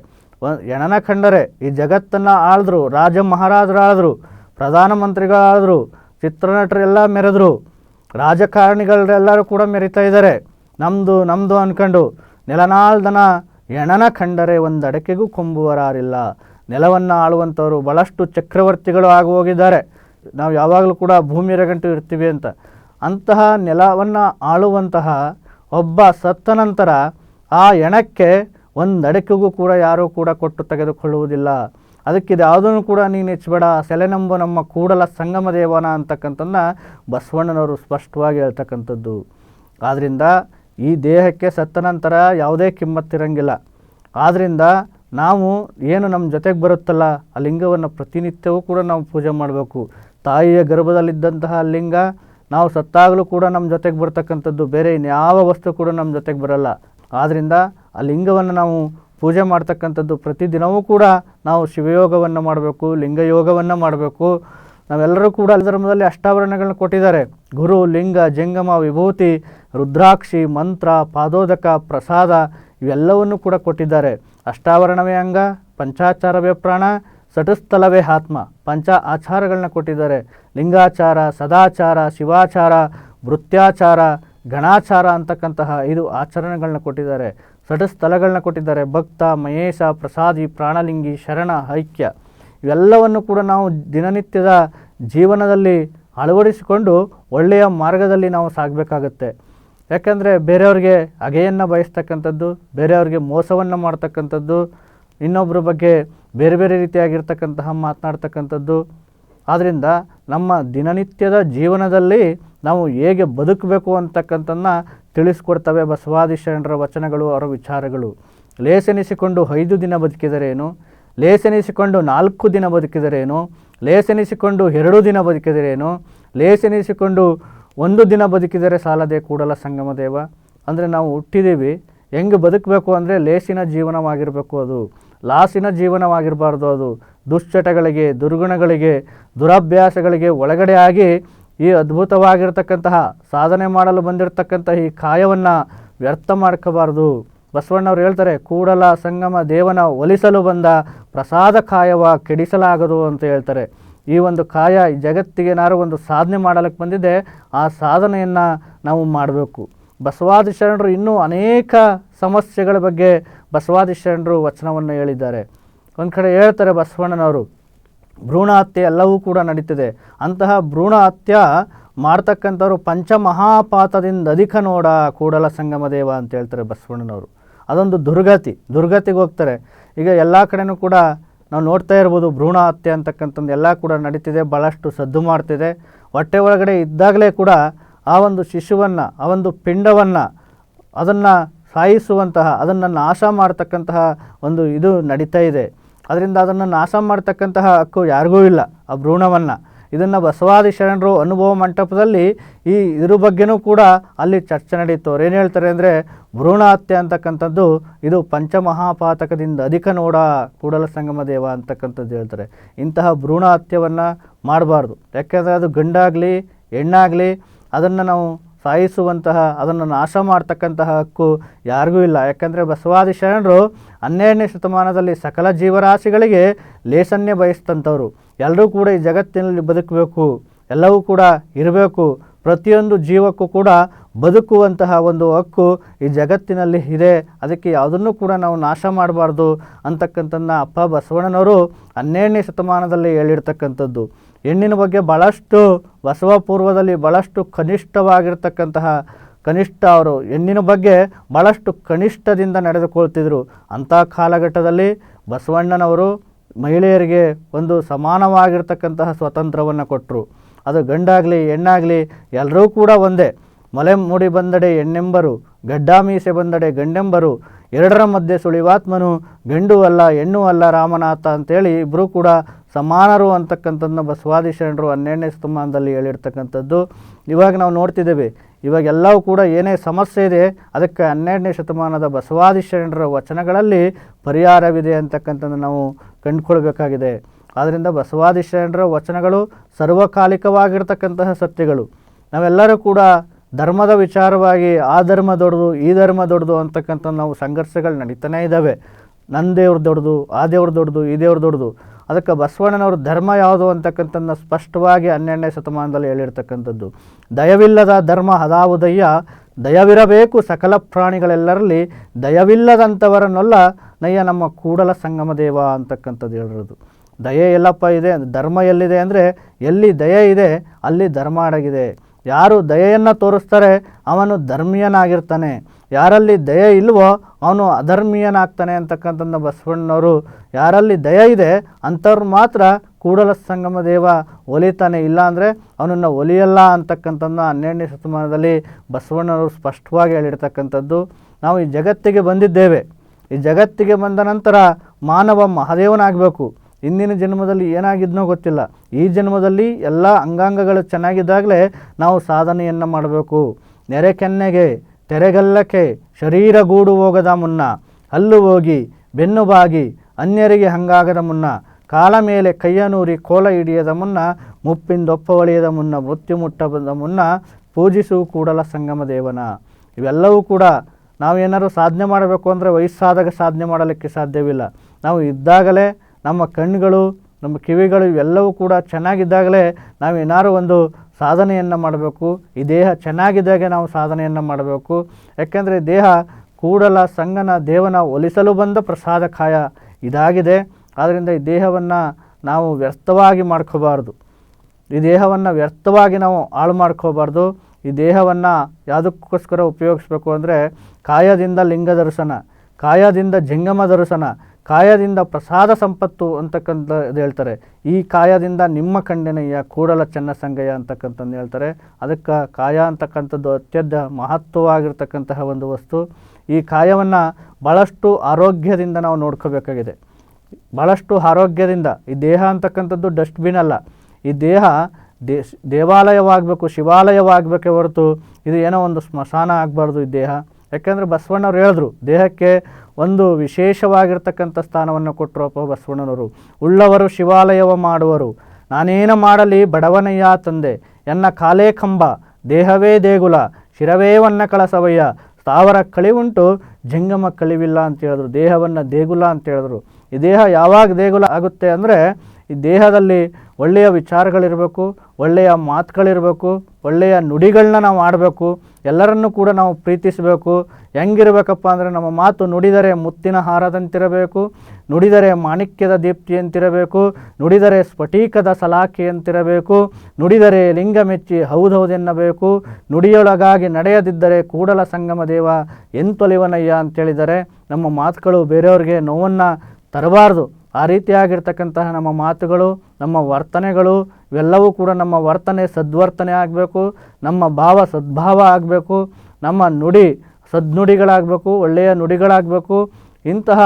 ಎಣನ ಕಂಡರೆ ಈ ಜಗತ್ತನ್ನು ಆಳಿದ್ರು, ರಾಜ ಮಹಾರಾಜರಾದರು ಪ್ರಧಾನಮಂತ್ರಿಗಳಾದರು ಚಿತ್ರನಟರೆಲ್ಲ ಮೆರೆದ್ರು. ರಾಜಕಾರಣಿಗಳೆಲ್ಲರೂ ಕೂಡ ಮೆರಿತಾ ಇದ್ದಾರೆ. ನಮ್ಮದು ನಮ್ಮದು ಅಂದ್ಕೊಂಡು ನೆಲನಾಳ್ದನ ಎಣನ ಕಂಡರೆ ಒಂದು ಅಡಕೆಗೂ ಕೊಂಬುವರಾರಿಲ್ಲ. ನೆಲವನ್ನು ಆಳುವಂಥವರು ಭಾಳಷ್ಟು ಚಕ್ರವರ್ತಿಗಳು ಆಗಿ ಹೋಗಿದ್ದಾರೆ. ನಾವು ಯಾವಾಗಲೂ ಕೂಡ ಭೂಮಿ ರಗಂಟು ಇರ್ತೀವಿ ಅಂತ. ಅಂತಹ ನೆಲವನ್ನು ಆಳುವಂತಹ ಒಬ್ಬ ಸತ್ತ ನಂತರ ಆ ಎಣಕ್ಕೆ ಒಂದು ಅಡಕೆಗೂ ಕೂಡ ಯಾರೂ ಕೂಡ ಕೊಟ್ಟು ತೆಗೆದುಕೊಳ್ಳುವುದಿಲ್ಲ. ಅದಕ್ಕೆ ಯಾವುದನ್ನು ಕೂಡ ನೀನು ಹೆಚ್ಚಬೇಡ, ಸೆಲೆನಂಬು ನಮ್ಮ ಕೂಡಲ ಸಂಗಮ ದೇವನ ಅಂತಕ್ಕಂಥದ್ದನ್ನ ಬಸವಣ್ಣನವರು ಸ್ಪಷ್ಟವಾಗಿ ಹೇಳ್ತಕ್ಕಂಥದ್ದು. ಆದ್ದರಿಂದ ಈ ದೇಹಕ್ಕೆ ಸತ್ತ ನಂತರ ಯಾವುದೇ ಕಿಮ್ಮತ್ತಿರಂಗಿಲ್ಲ ಆದ್ದರಿಂದ ನಾವು ಏನು ನಮ್ಮ ಜೊತೆಗೆ ಬರುತ್ತಲ್ಲ, ಆ ಲಿಂಗವನ್ನು ಪ್ರತಿನಿತ್ಯವೂ ಕೂಡ ನಾವು ಪೂಜೆ ಮಾಡಬೇಕು. ತಾಯಿಯ ಗರ್ಭದಲ್ಲಿದ್ದಂತಹ ಲಿಂಗ ನಾವು ಸತ್ತಾಗಲೂ ಕೂಡ ನಮ್ಮ ಜೊತೆಗೆ ಬರ್ತಕ್ಕಂಥದ್ದು ಬೇರೆ, ಇನ್ಯಾವ ವಸ್ತು ಕೂಡ ನಮ್ಮ ಜೊತೆಗೆ ಬರಲ್ಲ. ಆದ್ದರಿಂದ ಆ ಲಿಂಗವನ್ನು ನಾವು ಪೂಜೆ ಮಾಡ್ತಕ್ಕಂಥದ್ದು ಪ್ರತಿದಿನವೂ ಕೂಡ ನಾವು ಶಿವಯೋಗವನ್ನು ಮಾಡಬೇಕು, ಲಿಂಗಯೋಗವನ್ನು ಮಾಡಬೇಕು. ನಾವೆಲ್ಲರೂ ಕೂಡ ಧರ್ಮದಲ್ಲಿ ಅಷ್ಟಾವರಣಗಳನ್ನ ಕೊಟ್ಟಿದ್ದಾರೆ. ಗುರು, ಲಿಂಗ, ಜಂಗಮ, ವಿಭೂತಿ, ರುದ್ರಾಕ್ಷಿ, ಮಂತ್ರ, ಪಾದೋದಕ, ಪ್ರಸಾದ ಇವೆಲ್ಲವನ್ನು ಕೂಡ ಕೊಟ್ಟಿದ್ದಾರೆ. ಅಷ್ಟಾವರಣವೇ ಅಂಗ, ಪಂಚಾಚಾರವೇ ಪ್ರಾಣ ಸಟಸ್ಥಲವೇ ಆತ್ಮ, ಪಂಚ ಆಚಾರಗಳನ್ನ ಕೊಟ್ಟಿದ್ದಾರೆ. ಲಿಂಗಾಚಾರ, ಸದಾಚಾರ, ಶಿವಾಚಾರ, ವೃತ್ಯಾಚಾರ, ಗಣಾಚಾರ ಅಂತಕ್ಕಂತಹ ಐದು ಆಚರಣೆಗಳನ್ನ ಕೊಟ್ಟಿದ್ದಾರೆ. ಸಟಸ್ಥಲಗಳನ್ನ ಕೊಟ್ಟಿದ್ದಾರೆ. ಭಕ್ತ, ಮಹೇಶ, ಪ್ರಸಾದಿ, ಪ್ರಾಣಲಿಂಗಿ, ಶರಣ, ಐಕ್ಯ. ಇವೆಲ್ಲವನ್ನು ಕೂಡ ನಾವು ದಿನನಿತ್ಯದ ಜೀವನದಲ್ಲಿ ಅಳವಡಿಸಿಕೊಂಡು ಒಳ್ಳೆಯ ಮಾರ್ಗದಲ್ಲಿ ನಾವು ಸಾಗಬೇಕಾಗತ್ತೆ. ಯಾಕಂದರೆ ಬೇರೆಯವ್ರಿಗೆ ಅಗೆಯನ್ನು ಬಯಸ್ತಕ್ಕಂಥದ್ದು, ಬೇರೆಯವ್ರಿಗೆ ಮೋಸವನ್ನು ಮಾಡ್ತಕ್ಕಂಥದ್ದು ಇನ್ನೊಬ್ಬರ ಬಗ್ಗೆ ಬೇರೆ ಬೇರೆ ರೀತಿಯಾಗಿರ್ತಕ್ಕಂತಹ ಮಾತನಾಡ್ತಕ್ಕಂಥದ್ದು. ಆದ್ದರಿಂದ ನಮ್ಮ ದಿನನಿತ್ಯದ ಜೀವನದಲ್ಲಿ ನಾವು ಹೇಗೆ ಬದುಕಬೇಕು ಅಂತಕ್ಕಂಥನ್ನ ತಿಳಿಸ್ಕೊಡ್ತವೆ ಬಸವಾದಿ ಶರಣರ ವಚನಗಳು, ಅವರ ವಿಚಾರಗಳು. ಲೇಸೆನಿಸಿಕೊಂಡು ಐದು ದಿನ ಬದುಕಿದರೇನು? ಲೇಸೆನಿಸಿಕೊಂಡು ನಾಲ್ಕು ದಿನ ಬದುಕಿದರೇನು? ಲೇಸೆನಿಸಿಕೊಂಡು ಎರಡು ದಿನ ಬದುಕಿದರೇನು? ಲೇಸೆನಿಸಿಕೊಂಡು ಒಂದು ದಿನ ಬದುಕಿದರೆ ಸಾಲದೆ ಕೂಡಲ ಸಂಗಮದೇವ ಅಂದರೆ ನಾವು ಹುಟ್ಟಿದ್ದೀವಿ. ಹೆಂಗೆ ಬದುಕಬೇಕು ಅಂದರೆ ಲೇಸಿನ ಜೀವನವಾಗಿರಬೇಕು ಅದು. ಲಾಸಿನ ಜೀವನವಾಗಿರಬಾರ್ದು. ಅದು ದುಶ್ಚಟಗಳಿಗೆ, ದುರ್ಗುಣಗಳಿಗೆ, ದುರಭ್ಯಾಸಗಳಿಗೆ ಒಳಗಡೆ ಆಗಿ ಈ ಅದ್ಭುತವಾಗಿರ್ತಕ್ಕಂತಹ ಸಾಧನೆ ಮಾಡಲು ಬಂದಿರತಕ್ಕಂತಹ ಈ ಕಾಯವನ್ನು ವ್ಯರ್ಥ ಮಾಡ್ಕೋಬಾರ್ದು. ಬಸವಣ್ಣವ್ರು ಹೇಳ್ತಾರೆ, ಕೂಡಲ ಸಂಗಮ ದೇವನ ಒಲಿಸಲು ಬಂದ ಪ್ರಸಾದ ಕಾಯವ ಕೆಡಿಸಲಾಗದು ಅಂತ ಹೇಳ್ತಾರೆ. ಈ ಒಂದು ಕಾಯ ಈ ಜಗತ್ತಿಗೆ ಒಂದು ಸಾಧನೆ ಮಾಡಲಿಕ್ಕೆ ಬಂದಿದೆ ಆ ಸಾಧನೆಯನ್ನು ನಾವು ಮಾಡಬೇಕು. ಬಸವಾದಿ ಶರಣರು ಇನ್ನೂ ಅನೇಕ ಸಮಸ್ಯೆಗಳ ಬಗ್ಗೆ ಬಸವಾದಿ ಶರಣರು ವಚನವನ್ನು ಹೇಳಿದ್ದಾರೆ. ಒಂದು ಕಡೆ ಹೇಳ್ತಾರೆ ಬಸವಣ್ಣನವರು ಭ್ರೂಣ ಹತ್ಯೆ ಎಲ್ಲವೂ ಕೂಡ ನಡೀತಿದೆ. ಅಂತಹ ಭ್ರೂಣ ಹತ್ಯ ಮಾಡ್ತಕ್ಕಂಥವ್ರು ಪಂಚಮಹಾಪಾತದಿಂದ ಅಧಿಕ ನೋಡ ಕೂಡಲ ಸಂಗಮ ದೇವ ಅಂತ ಹೇಳ್ತಾರೆ ಬಸವಣ್ಣನವರು. ಅದೊಂದು ದುರ್ಗತಿ, ದುರ್ಗತಿಗೆ ಹೋಗ್ತಾರೆ. ಈಗ ಎಲ್ಲ ಕಡೆನೂ ಕೂಡ ನಾವು ನೋಡ್ತಾ ಇರ್ಬೋದು ಭ್ರೂಣ ಹತ್ಯೆ ಅಂತಕ್ಕಂಥದ್ದು ಎಲ್ಲ ಕೂಡ ನಡೀತಿದೆ ಭಾಳಷ್ಟು ಸದ್ದು ಮಾಡ್ತಿದೆ. ಹೊಟ್ಟೆ ಒಳಗಡೆ ಇದ್ದಾಗಲೇ ಕೂಡ ಆ ಒಂದು ಶಿಶುವನ್ನು, ಆ ಒಂದು ಪಿಂಡವನ್ನು, ಅದನ್ನು ಸಾಯಿಸುವಂತಹ ಅದನ್ನು ನಾಶ ಮಾಡ್ತಕ್ಕಂತಹ ಒಂದು ಇದು ನಡೀತಾ ಇದೆ. ಅದರಿಂದ ಅದನ್ನು ನಾಶ ಮಾಡ್ತಕ್ಕಂತಹ ಹಕ್ಕು ಯಾರಿಗೂ ಇಲ್ಲ, ಆ ಭ್ರೂಣವನ್ನು. ಇದನ್ನು ಬಸವಾದಿ ಶರಣರು ಅನುಭವ ಮಂಟಪದಲ್ಲಿ ಈ ಇದ್ರ ಬಗ್ಗೆನೂ ಕೂಡ ಅಲ್ಲಿ ಚರ್ಚೆ ನಡೀತು. ಅವ್ರು ಏನು ಹೇಳ್ತಾರೆ ಅಂದರೆ ಭ್ರೂಣ ಹತ್ಯೆ ಅಂತಕ್ಕಂಥದ್ದು, ಇದು ಪಂಚಮಹಾಪಾತಕದಿಂದ ಅಧಿಕ ನೋಡ ಕೂಡಲ ಸಂಗಮ ದೇವ ಅಂತಕ್ಕಂಥದ್ದು ಹೇಳ್ತಾರೆ. ಇಂತಹ ಭ್ರೂಣ ಹತ್ಯವನ್ನು ಮಾಡಬಾರ್ದು. ಯಾಕೆಂದರೆ ಅದು ಗಂಡಾಗಲಿ, ಹೆಣ್ಣಾಗಲಿ, ಅದನ್ನು ನಾವು ಸಾಯಿಸುವಂತಹ, ಅದನ್ನು ನಾಶ ಮಾಡ್ತಕ್ಕಂತಹ ಹಕ್ಕು ಯಾರಿಗೂ ಇಲ್ಲ. ಯಾಕಂದರೆ ಬಸವಾದಿ ಶರಣರು ಹನ್ನೆರಡನೇ ಶತಮಾನದಲ್ಲಿ ಸಕಲ ಜೀವರಾಶಿಗಳಿಗೆ ಲೇಸನ್ನೇ ಬಯಸ್ತಂಥವ್ರು ಎಲ್ಲರೂ ಕೂಡ ಈ ಜಗತ್ತಿನಲ್ಲಿ ಬದುಕಬೇಕು. ಎಲ್ಲವೂ ಕೂಡ ಇರಬೇಕು. ಪ್ರತಿಯೊಂದು ಜೀವಕ್ಕೂ ಕೂಡ ಬದುಕುವಂತಹ ಒಂದು ಹಕ್ಕು ಈ ಜಗತ್ತಿನಲ್ಲಿ ಇದೆ. ಅದಕ್ಕೆ ಯಾವುದನ್ನು ಕೂಡ ನಾವು ನಾಶ ಮಾಡಬಾರ್ದು ಅಂತಕ್ಕಂಥದ್ದನ್ನ ಅಪ್ಪ ಬಸವಣ್ಣನವರು ಹನ್ನೆರಡನೇ ಶತಮಾನದಲ್ಲಿ ಹೇಳಿರ್ತಕ್ಕಂಥದ್ದು. ಹೆಣ್ಣಿನ ಬಗ್ಗೆ ಭಾಳಷ್ಟು ಬಸವ ಪೂರ್ವದಲ್ಲಿ ಭಾಳಷ್ಟು ಕನಿಷ್ಠವಾಗಿರ್ತಕ್ಕಂತಹ ಕನಿಷ್ಠ ಅವರು ಹೆಣ್ಣಿನ ಬಗ್ಗೆ ಭಾಳಷ್ಟು ಕನಿಷ್ಠದಿಂದ ನಡೆದುಕೊಳ್ತಿದ್ರು. ಅಂಥ ಕಾಲಘಟ್ಟದಲ್ಲಿ ಬಸವಣ್ಣನವರು ಮಹಿಳೆಯರಿಗೆ ಒಂದು ಸಮಾನವಾಗಿರ್ತಕ್ಕಂತಹ ಸ್ವಾತಂತ್ರ್ಯವನ್ನು ಕೊಟ್ಟರು ಅದು ಗಂಡಾಗಲಿ, ಹೆಣ್ಣಾಗಲಿ ಎಲ್ಲರೂ ಕೂಡ ಒಂದೇ. ಮಲೆ ಮೂಡಿ ಬಂದಡೆ ಹೆಣ್ಣೆಂಬರು, ಗಡ್ಡ ಮೀಸೆ ಬಂದಡೆ ಗಂಡೆಂಬರು, ಎರಡರ ಮಧ್ಯೆ ಸುಳಿವಾತ್ಮನು, ಗಂಡು ಅಲ್ಲ, ಹೆಣ್ಣು ಅಲ್ಲ ರಾಮನಾಥ ಅಂತೇಳಿ ಇಬ್ಬರೂ ಕೂಡ ಸಮಾನರು ಅಂತಕ್ಕಂಥದ್ದನ್ನ ಬಸವಾದಿ ಶರಣರು ಹನ್ನೆರಡನೇ ಶತಮಾನದಲ್ಲಿ ಹೇಳಿರ್ತಕ್ಕಂಥದ್ದು. ಇವಾಗ ನಾವು ನೋಡ್ತಿದ್ದೇವೆ, ಇವಾಗ ಎಲ್ಲವೂ ಕೂಡ ಏನೇ ಸಮಸ್ಯೆ ಇದೆ, ಅದಕ್ಕೆ ಹನ್ನೆರಡನೇ ಶತಮಾನದ ಬಸವಾದಿ ಶರಣರ ವಚನಗಳಲ್ಲಿ ಪರಿಹಾರವಿದೆ ಅಂತಕ್ಕಂಥದ್ದು ನಾವು ಕಂಡುಕೊಳ್ಬೇಕಾಗಿದೆ. ಆದ್ದರಿಂದ ಬಸವಾದಿ ಶರಣರ ವಚನಗಳು ಸರ್ವಕಾಲಿಕವಾಗಿರ್ತಕ್ಕಂತಹ ಸತ್ಯಗಳು. ನಾವೆಲ್ಲರೂ ಕೂಡ ಧರ್ಮದ ವಿಚಾರವಾಗಿ ಆ ಧರ್ಮ ದೊಡ್ಡದು, ಈ ಧರ್ಮ ದೊಡ್ಡದು ಅಂತಕ್ಕಂಥ ನಾವು ಸಂಘರ್ಷಗಳು ನಡೀತಾನೇ ಇದ್ದಾವೆ. ನನ್ನ ದೇವ್ರ ದೊಡ್ಡದು, ಆ ದೇವ್ರ ದೊಡ್ಡದು, ಈ ದೇವ್ರ ದೊಡ್ಡದು. ಅದಕ್ಕೆ ಬಸವಣ್ಣನವರು ಧರ್ಮ ಯಾವುದು ಅಂತಕ್ಕಂಥದ್ದನ್ನ ಸ್ಪಷ್ಟವಾಗಿ ಹನ್ನೆರಡನೇ ಶತಮಾನದಲ್ಲಿ ಹೇಳಿರ್ತಕ್ಕಂಥದ್ದು. ದಯವಿಲ್ಲದ ಧರ್ಮ ಹದಾವುದಯ್ಯ ದಯವಿರಬೇಕು ಸಕಲ ಪ್ರಾಣಿಗಳೆಲ್ಲರಲ್ಲಿ, ದಯವಿಲ್ಲದಂಥವರನ್ನೆಲ್ಲ ನಯ್ಯ ನಮ್ಮ ಕೂಡಲ ಸಂಗಮ ದೇವ ಅಂತಕ್ಕಂಥದ್ದು ಹೇಳಿರೋದು. ದಯೆ ಎಲ್ಲಪ್ಪ ಇದೆ, ಧರ್ಮ ಎಲ್ಲಿದೆ ಅಂದರೆ ಎಲ್ಲಿ ದಯೆ ಇದೆ ಅಲ್ಲಿ ಧರ್ಮ ಅಡಗಿದೆ. ಯಾರು ದಯೆಯನ್ನು ತೋರಿಸ್ತಾರೆ ಅವನು ಧರ್ಮೀಯನಾಗಿರ್ತಾನೆ. ಯಾರಲ್ಲಿ ದಯ ಇಲ್ವೋ ಅವನು ಅಧರ್ಮೀಯನಾಗ್ತಾನೆ ಅಂತಕ್ಕಂಥದ್ದು ಬಸವಣ್ಣನವರು, ಯಾರಲ್ಲಿ ದಯ ಇದೆ ಅಂಥವ್ರು ಮಾತ್ರ ಕೂಡಲ ಸಂಗಮ ದೇವ ಒಲಿತಾನೆ. ಇಲ್ಲ ಅಂದರೆ ಅವನನ್ನು ಒಲಿಯಲ್ಲ ಅಂತಕ್ಕಂಥದ್ದು ಹನ್ನೆರಡನೇ ಶತಮಾನದಲ್ಲಿ ಬಸವಣ್ಣನವರು ಸ್ಪಷ್ಟವಾಗಿ ಹೇಳಿರ್ತಕ್ಕಂಥದ್ದು. ನಾವು ಈ ಜಗತ್ತಿಗೆ ಬಂದಿದ್ದೇವೆ. ಈ ಜಗತ್ತಿಗೆ ಬಂದ ನಂತರ ಮಾನವ ಮಹಾದೇವನಾಗಬೇಕು. ಇಂದಿನ ಜನ್ಮದಲ್ಲಿ ಏನಾಗಿದ್ನೋ ಗೊತ್ತಿಲ್ಲ. ಈ ಜನ್ಮದಲ್ಲಿ ಎಲ್ಲ ಅಂಗಾಂಗಗಳು ಚೆನ್ನಾಗಿದ್ದಾಗಲೇ ನಾವು ಸಾಧನೆಯನ್ನು ಮಾಡಬೇಕು. ನೆರೆ ಕೆನ್ನೆಗೆ ತೆರೆಗಲ್ಲಕ್ಕೆ ಶರೀರ ಗೂಡು ಹೋಗದ ಮುನ್ನ, ಹಲ್ಲು ಹೋಗಿ ಬೆನ್ನು ಬಾಗಿ ಅನ್ಯರಿಗೆ ಹಂಗಾಗದ ಮುನ್ನ, ಕಾಲ ಮೇಲೆ ಕೈಯನೂರಿ ಕೋಲ ಹಿಡಿಯದ ಮುನ್ನ ಮುಪ್ಪಿಂದೊಪ್ಪ ಒಳೆಯದ ಮುನ್ನ, ಮೃತ್ಯು ಮುಟ್ಟದ ಮುನ್ನ ಪೂಜಿಸುವ ಕೂಡಲ ಸಂಗಮ ದೇವನ. ಇವೆಲ್ಲವೂ ಕೂಡ ನಾವೇನಾದ್ರು ಸಾಧನೆ ಮಾಡಬೇಕು ಅಂದರೆ ವಯಸ್ಸಾದಾಗ ಸಾಧನೆ ಮಾಡಲಿಕ್ಕೆ ಸಾಧ್ಯವಿಲ್ಲ. ನಾವು ಇದ್ದಾಗಲೇ ನಮ್ಮ ಕಣ್ಣುಗಳು, ನಮ್ಮ ಕಿವಿಗಳು ಇವೆಲ್ಲವೂ ಕೂಡ ಚೆನ್ನಾಗಿದ್ದಾಗಲೇ ನಾವೇನಾದ್ರು ಒಂದು ಸಾಧನೆಯನ್ನು ಮಾಡಬೇಕು. ಈ ದೇಹ ಚೆನ್ನಾಗಿದ್ದಾಗೆ ನಾವು ಸಾಧನೆಯನ್ನು ಮಾಡಬೇಕು. ಯಾಕೆಂದರೆ ದೇಹ ಕೂಡಲ ಸಂಗನ ದೇವನ ಒಲಿಸಲು ಬಂದ ಪ್ರಸಾದ ಕಾಯ ಇದಾಗಿದೆ. ಆದ್ದರಿಂದ ಈ ದೇಹವನ್ನು ನಾವು ವ್ಯರ್ಥವಾಗಿ ಮಾಡ್ಕೋಬಾರ್ದು. ಈ ದೇಹವನ್ನು ವ್ಯರ್ಥವಾಗಿ ನಾವು ಹಾಳು ಮಾಡ್ಕೋಬಾರ್ದು. ಈ ದೇಹವನ್ನು ಯಾವುದಕ್ಕೋಸ್ಕರ ಉಪಯೋಗಿಸ್ಬೇಕು ಅಂದರೆ ಕಾಯದಿಂದ ಲಿಂಗ ದರ್ಶನ ಕಾಯದಿಂದ ಜಂಗಮ ದರ್ಶನ ಕಾಯದಿಂದ ಪ್ರಸಾದ ಸಂಪತ್ತು ಅಂತಕ್ಕಂಥದ್ದು ಹೇಳ್ತಾರೆ. ಈ ಕಾಯದಿಂದ ನಿಮ್ಮ ಖಂಡನೆಯ ಕೂಡಲ ಚೆನ್ನ ಸಂಗಯ ಅಂತಕ್ಕಂಥದ್ದು ಹೇಳ್ತಾರೆ. ಅದಕ್ಕೆ ಕಾಯ ಅಂತಕ್ಕಂಥದ್ದು ಅತ್ಯಂತ ಮಹತ್ವವಾಗಿರ್ತಕ್ಕಂತಹ ಒಂದು ವಸ್ತು. ಈ ಕಾಯವನ್ನು ಭಾಳಷ್ಟು ಆರೋಗ್ಯದಿಂದ ನಾವು ನೋಡ್ಕೋಬೇಕಾಗಿದೆ. ಭಾಳಷ್ಟು ಆರೋಗ್ಯದಿಂದ, ಈ ದೇಹ ಅಂತಕ್ಕಂಥದ್ದು ಡಸ್ಟ್ಬಿನ್ ಅಲ್ಲ. ಈ ದೇಹ ದೇ, ದೇವಾಲಯವಾಗಬೇಕು, ಶಿವಾಲಯವಾಗಬೇಕೇ ಹೊರತು ಇದು ಏನೋ ಒಂದು ಸ್ಮಶಾನ ಆಗಬಾರ್ದು ಈ ದೇಹ. ಯಾಕೆಂದರೆ ಬಸವಣ್ಣವ್ರು ಹೇಳಿದ್ರು, ದೇಹಕ್ಕೆ ಒಂದು ವಿಶೇಷವಾಗಿರ್ತಕ್ಕಂಥ ಸ್ಥಾನವನ್ನು ಕೊಟ್ಟರಪ್ಪ ಬಸವಣ್ಣನವರು. ಉಳ್ಳವರು ಶಿವಾಲಯವ ಮಾಡುವರು. ನಾನೇನ ಮಾಡಲಿ ಬಡವನಯ್ಯ ತಂದೆ. ಎನ್ನ ಕಾಲೇ ಕಂಬ, ದೇಹವೇ ದೇಗುಲ, ಶಿರವೇ ವನ್ನ ಕಳಸವಯ್ಯ. ಸ್ಥಾವರ ಕಳಿವುಂಟು, ಜಂಗಮ ಕಳಿವಿಲ್ಲ ಅಂತ ಹೇಳಿದ್ರು. ದೇಹವನ್ನು ದೇಗುಲ ಅಂತ ಹೇಳಿದ್ರು. ಈ ದೇಹ ಯಾವಾಗ ದೇಗುಲ ಆಗುತ್ತೆ ಅಂದರೆ ಈ ದೇಹದಲ್ಲಿ ಒಳ್ಳೆಯ ವಿಚಾರಗಳಿರಬೇಕು, ಒಳ್ಳೆಯ ಮಾತುಗಳಿರಬೇಕು, ಒಳ್ಳೆಯ ನುಡಿಗಳನ್ನ ನಾವು ಆಡಬೇಕು, ಎಲ್ಲರನ್ನೂ ಕೂಡ ನಾವು ಪ್ರೀತಿಸಬೇಕು. ಹೆಂಗಿರ್ಬೇಕಪ್ಪ ಅಂದರೆ ನಮ್ಮ ಮಾತು ನುಡಿದರೆ ಮುತ್ತಿನ ಹಾರದಂತಿರಬೇಕು, ನುಡಿದರೆ ಮಾಣಿಕ್ಯದ ದೀಪ್ತಿಯಂತಿರಬೇಕು, ನುಡಿದರೆ ಸ್ಫಟಿಕದ ಸಲಾಖೆಯಂತಿರಬೇಕು, ನುಡಿದರೆ ಲಿಂಗ ಮೆಚ್ಚಿ ಹೌದೌದೆನ್ನಬೇಕು, ನುಡಿಯೊಳಗಾಗಿ ನಡೆಯದಿದ್ದರೆ ಕೂಡಲ ಸಂಗಮ ದೇವ ಎಂತೊಲಿವನಯ್ಯ ಅಂತೇಳಿದರೆ ನಮ್ಮ ಮಾತುಗಳು ಬೇರೆಯವ್ರಿಗೆ ನೋವನ್ನು ತರಬಾರ್ದು. ಆ ರೀತಿಯಾಗಿರ್ತಕ್ಕಂತಹ ನಮ್ಮ ಮಾತುಗಳು, ನಮ್ಮ ವರ್ತನೆಗಳು, ಇವೆಲ್ಲವೂ ಕೂಡ ನಮ್ಮ ವರ್ತನೆ ಸದ್ವರ್ತನೆ ಆಗಬೇಕು, ನಮ್ಮ ಭಾವ ಸದ್ಭಾವ ಆಗಬೇಕು, ನಮ್ಮ ನುಡಿ ಸದ್ನುಡಿಗಳಾಗಬೇಕು, ಒಳ್ಳೆಯ ನುಡಿಗಳಾಗಬೇಕು, ಇಂತಹ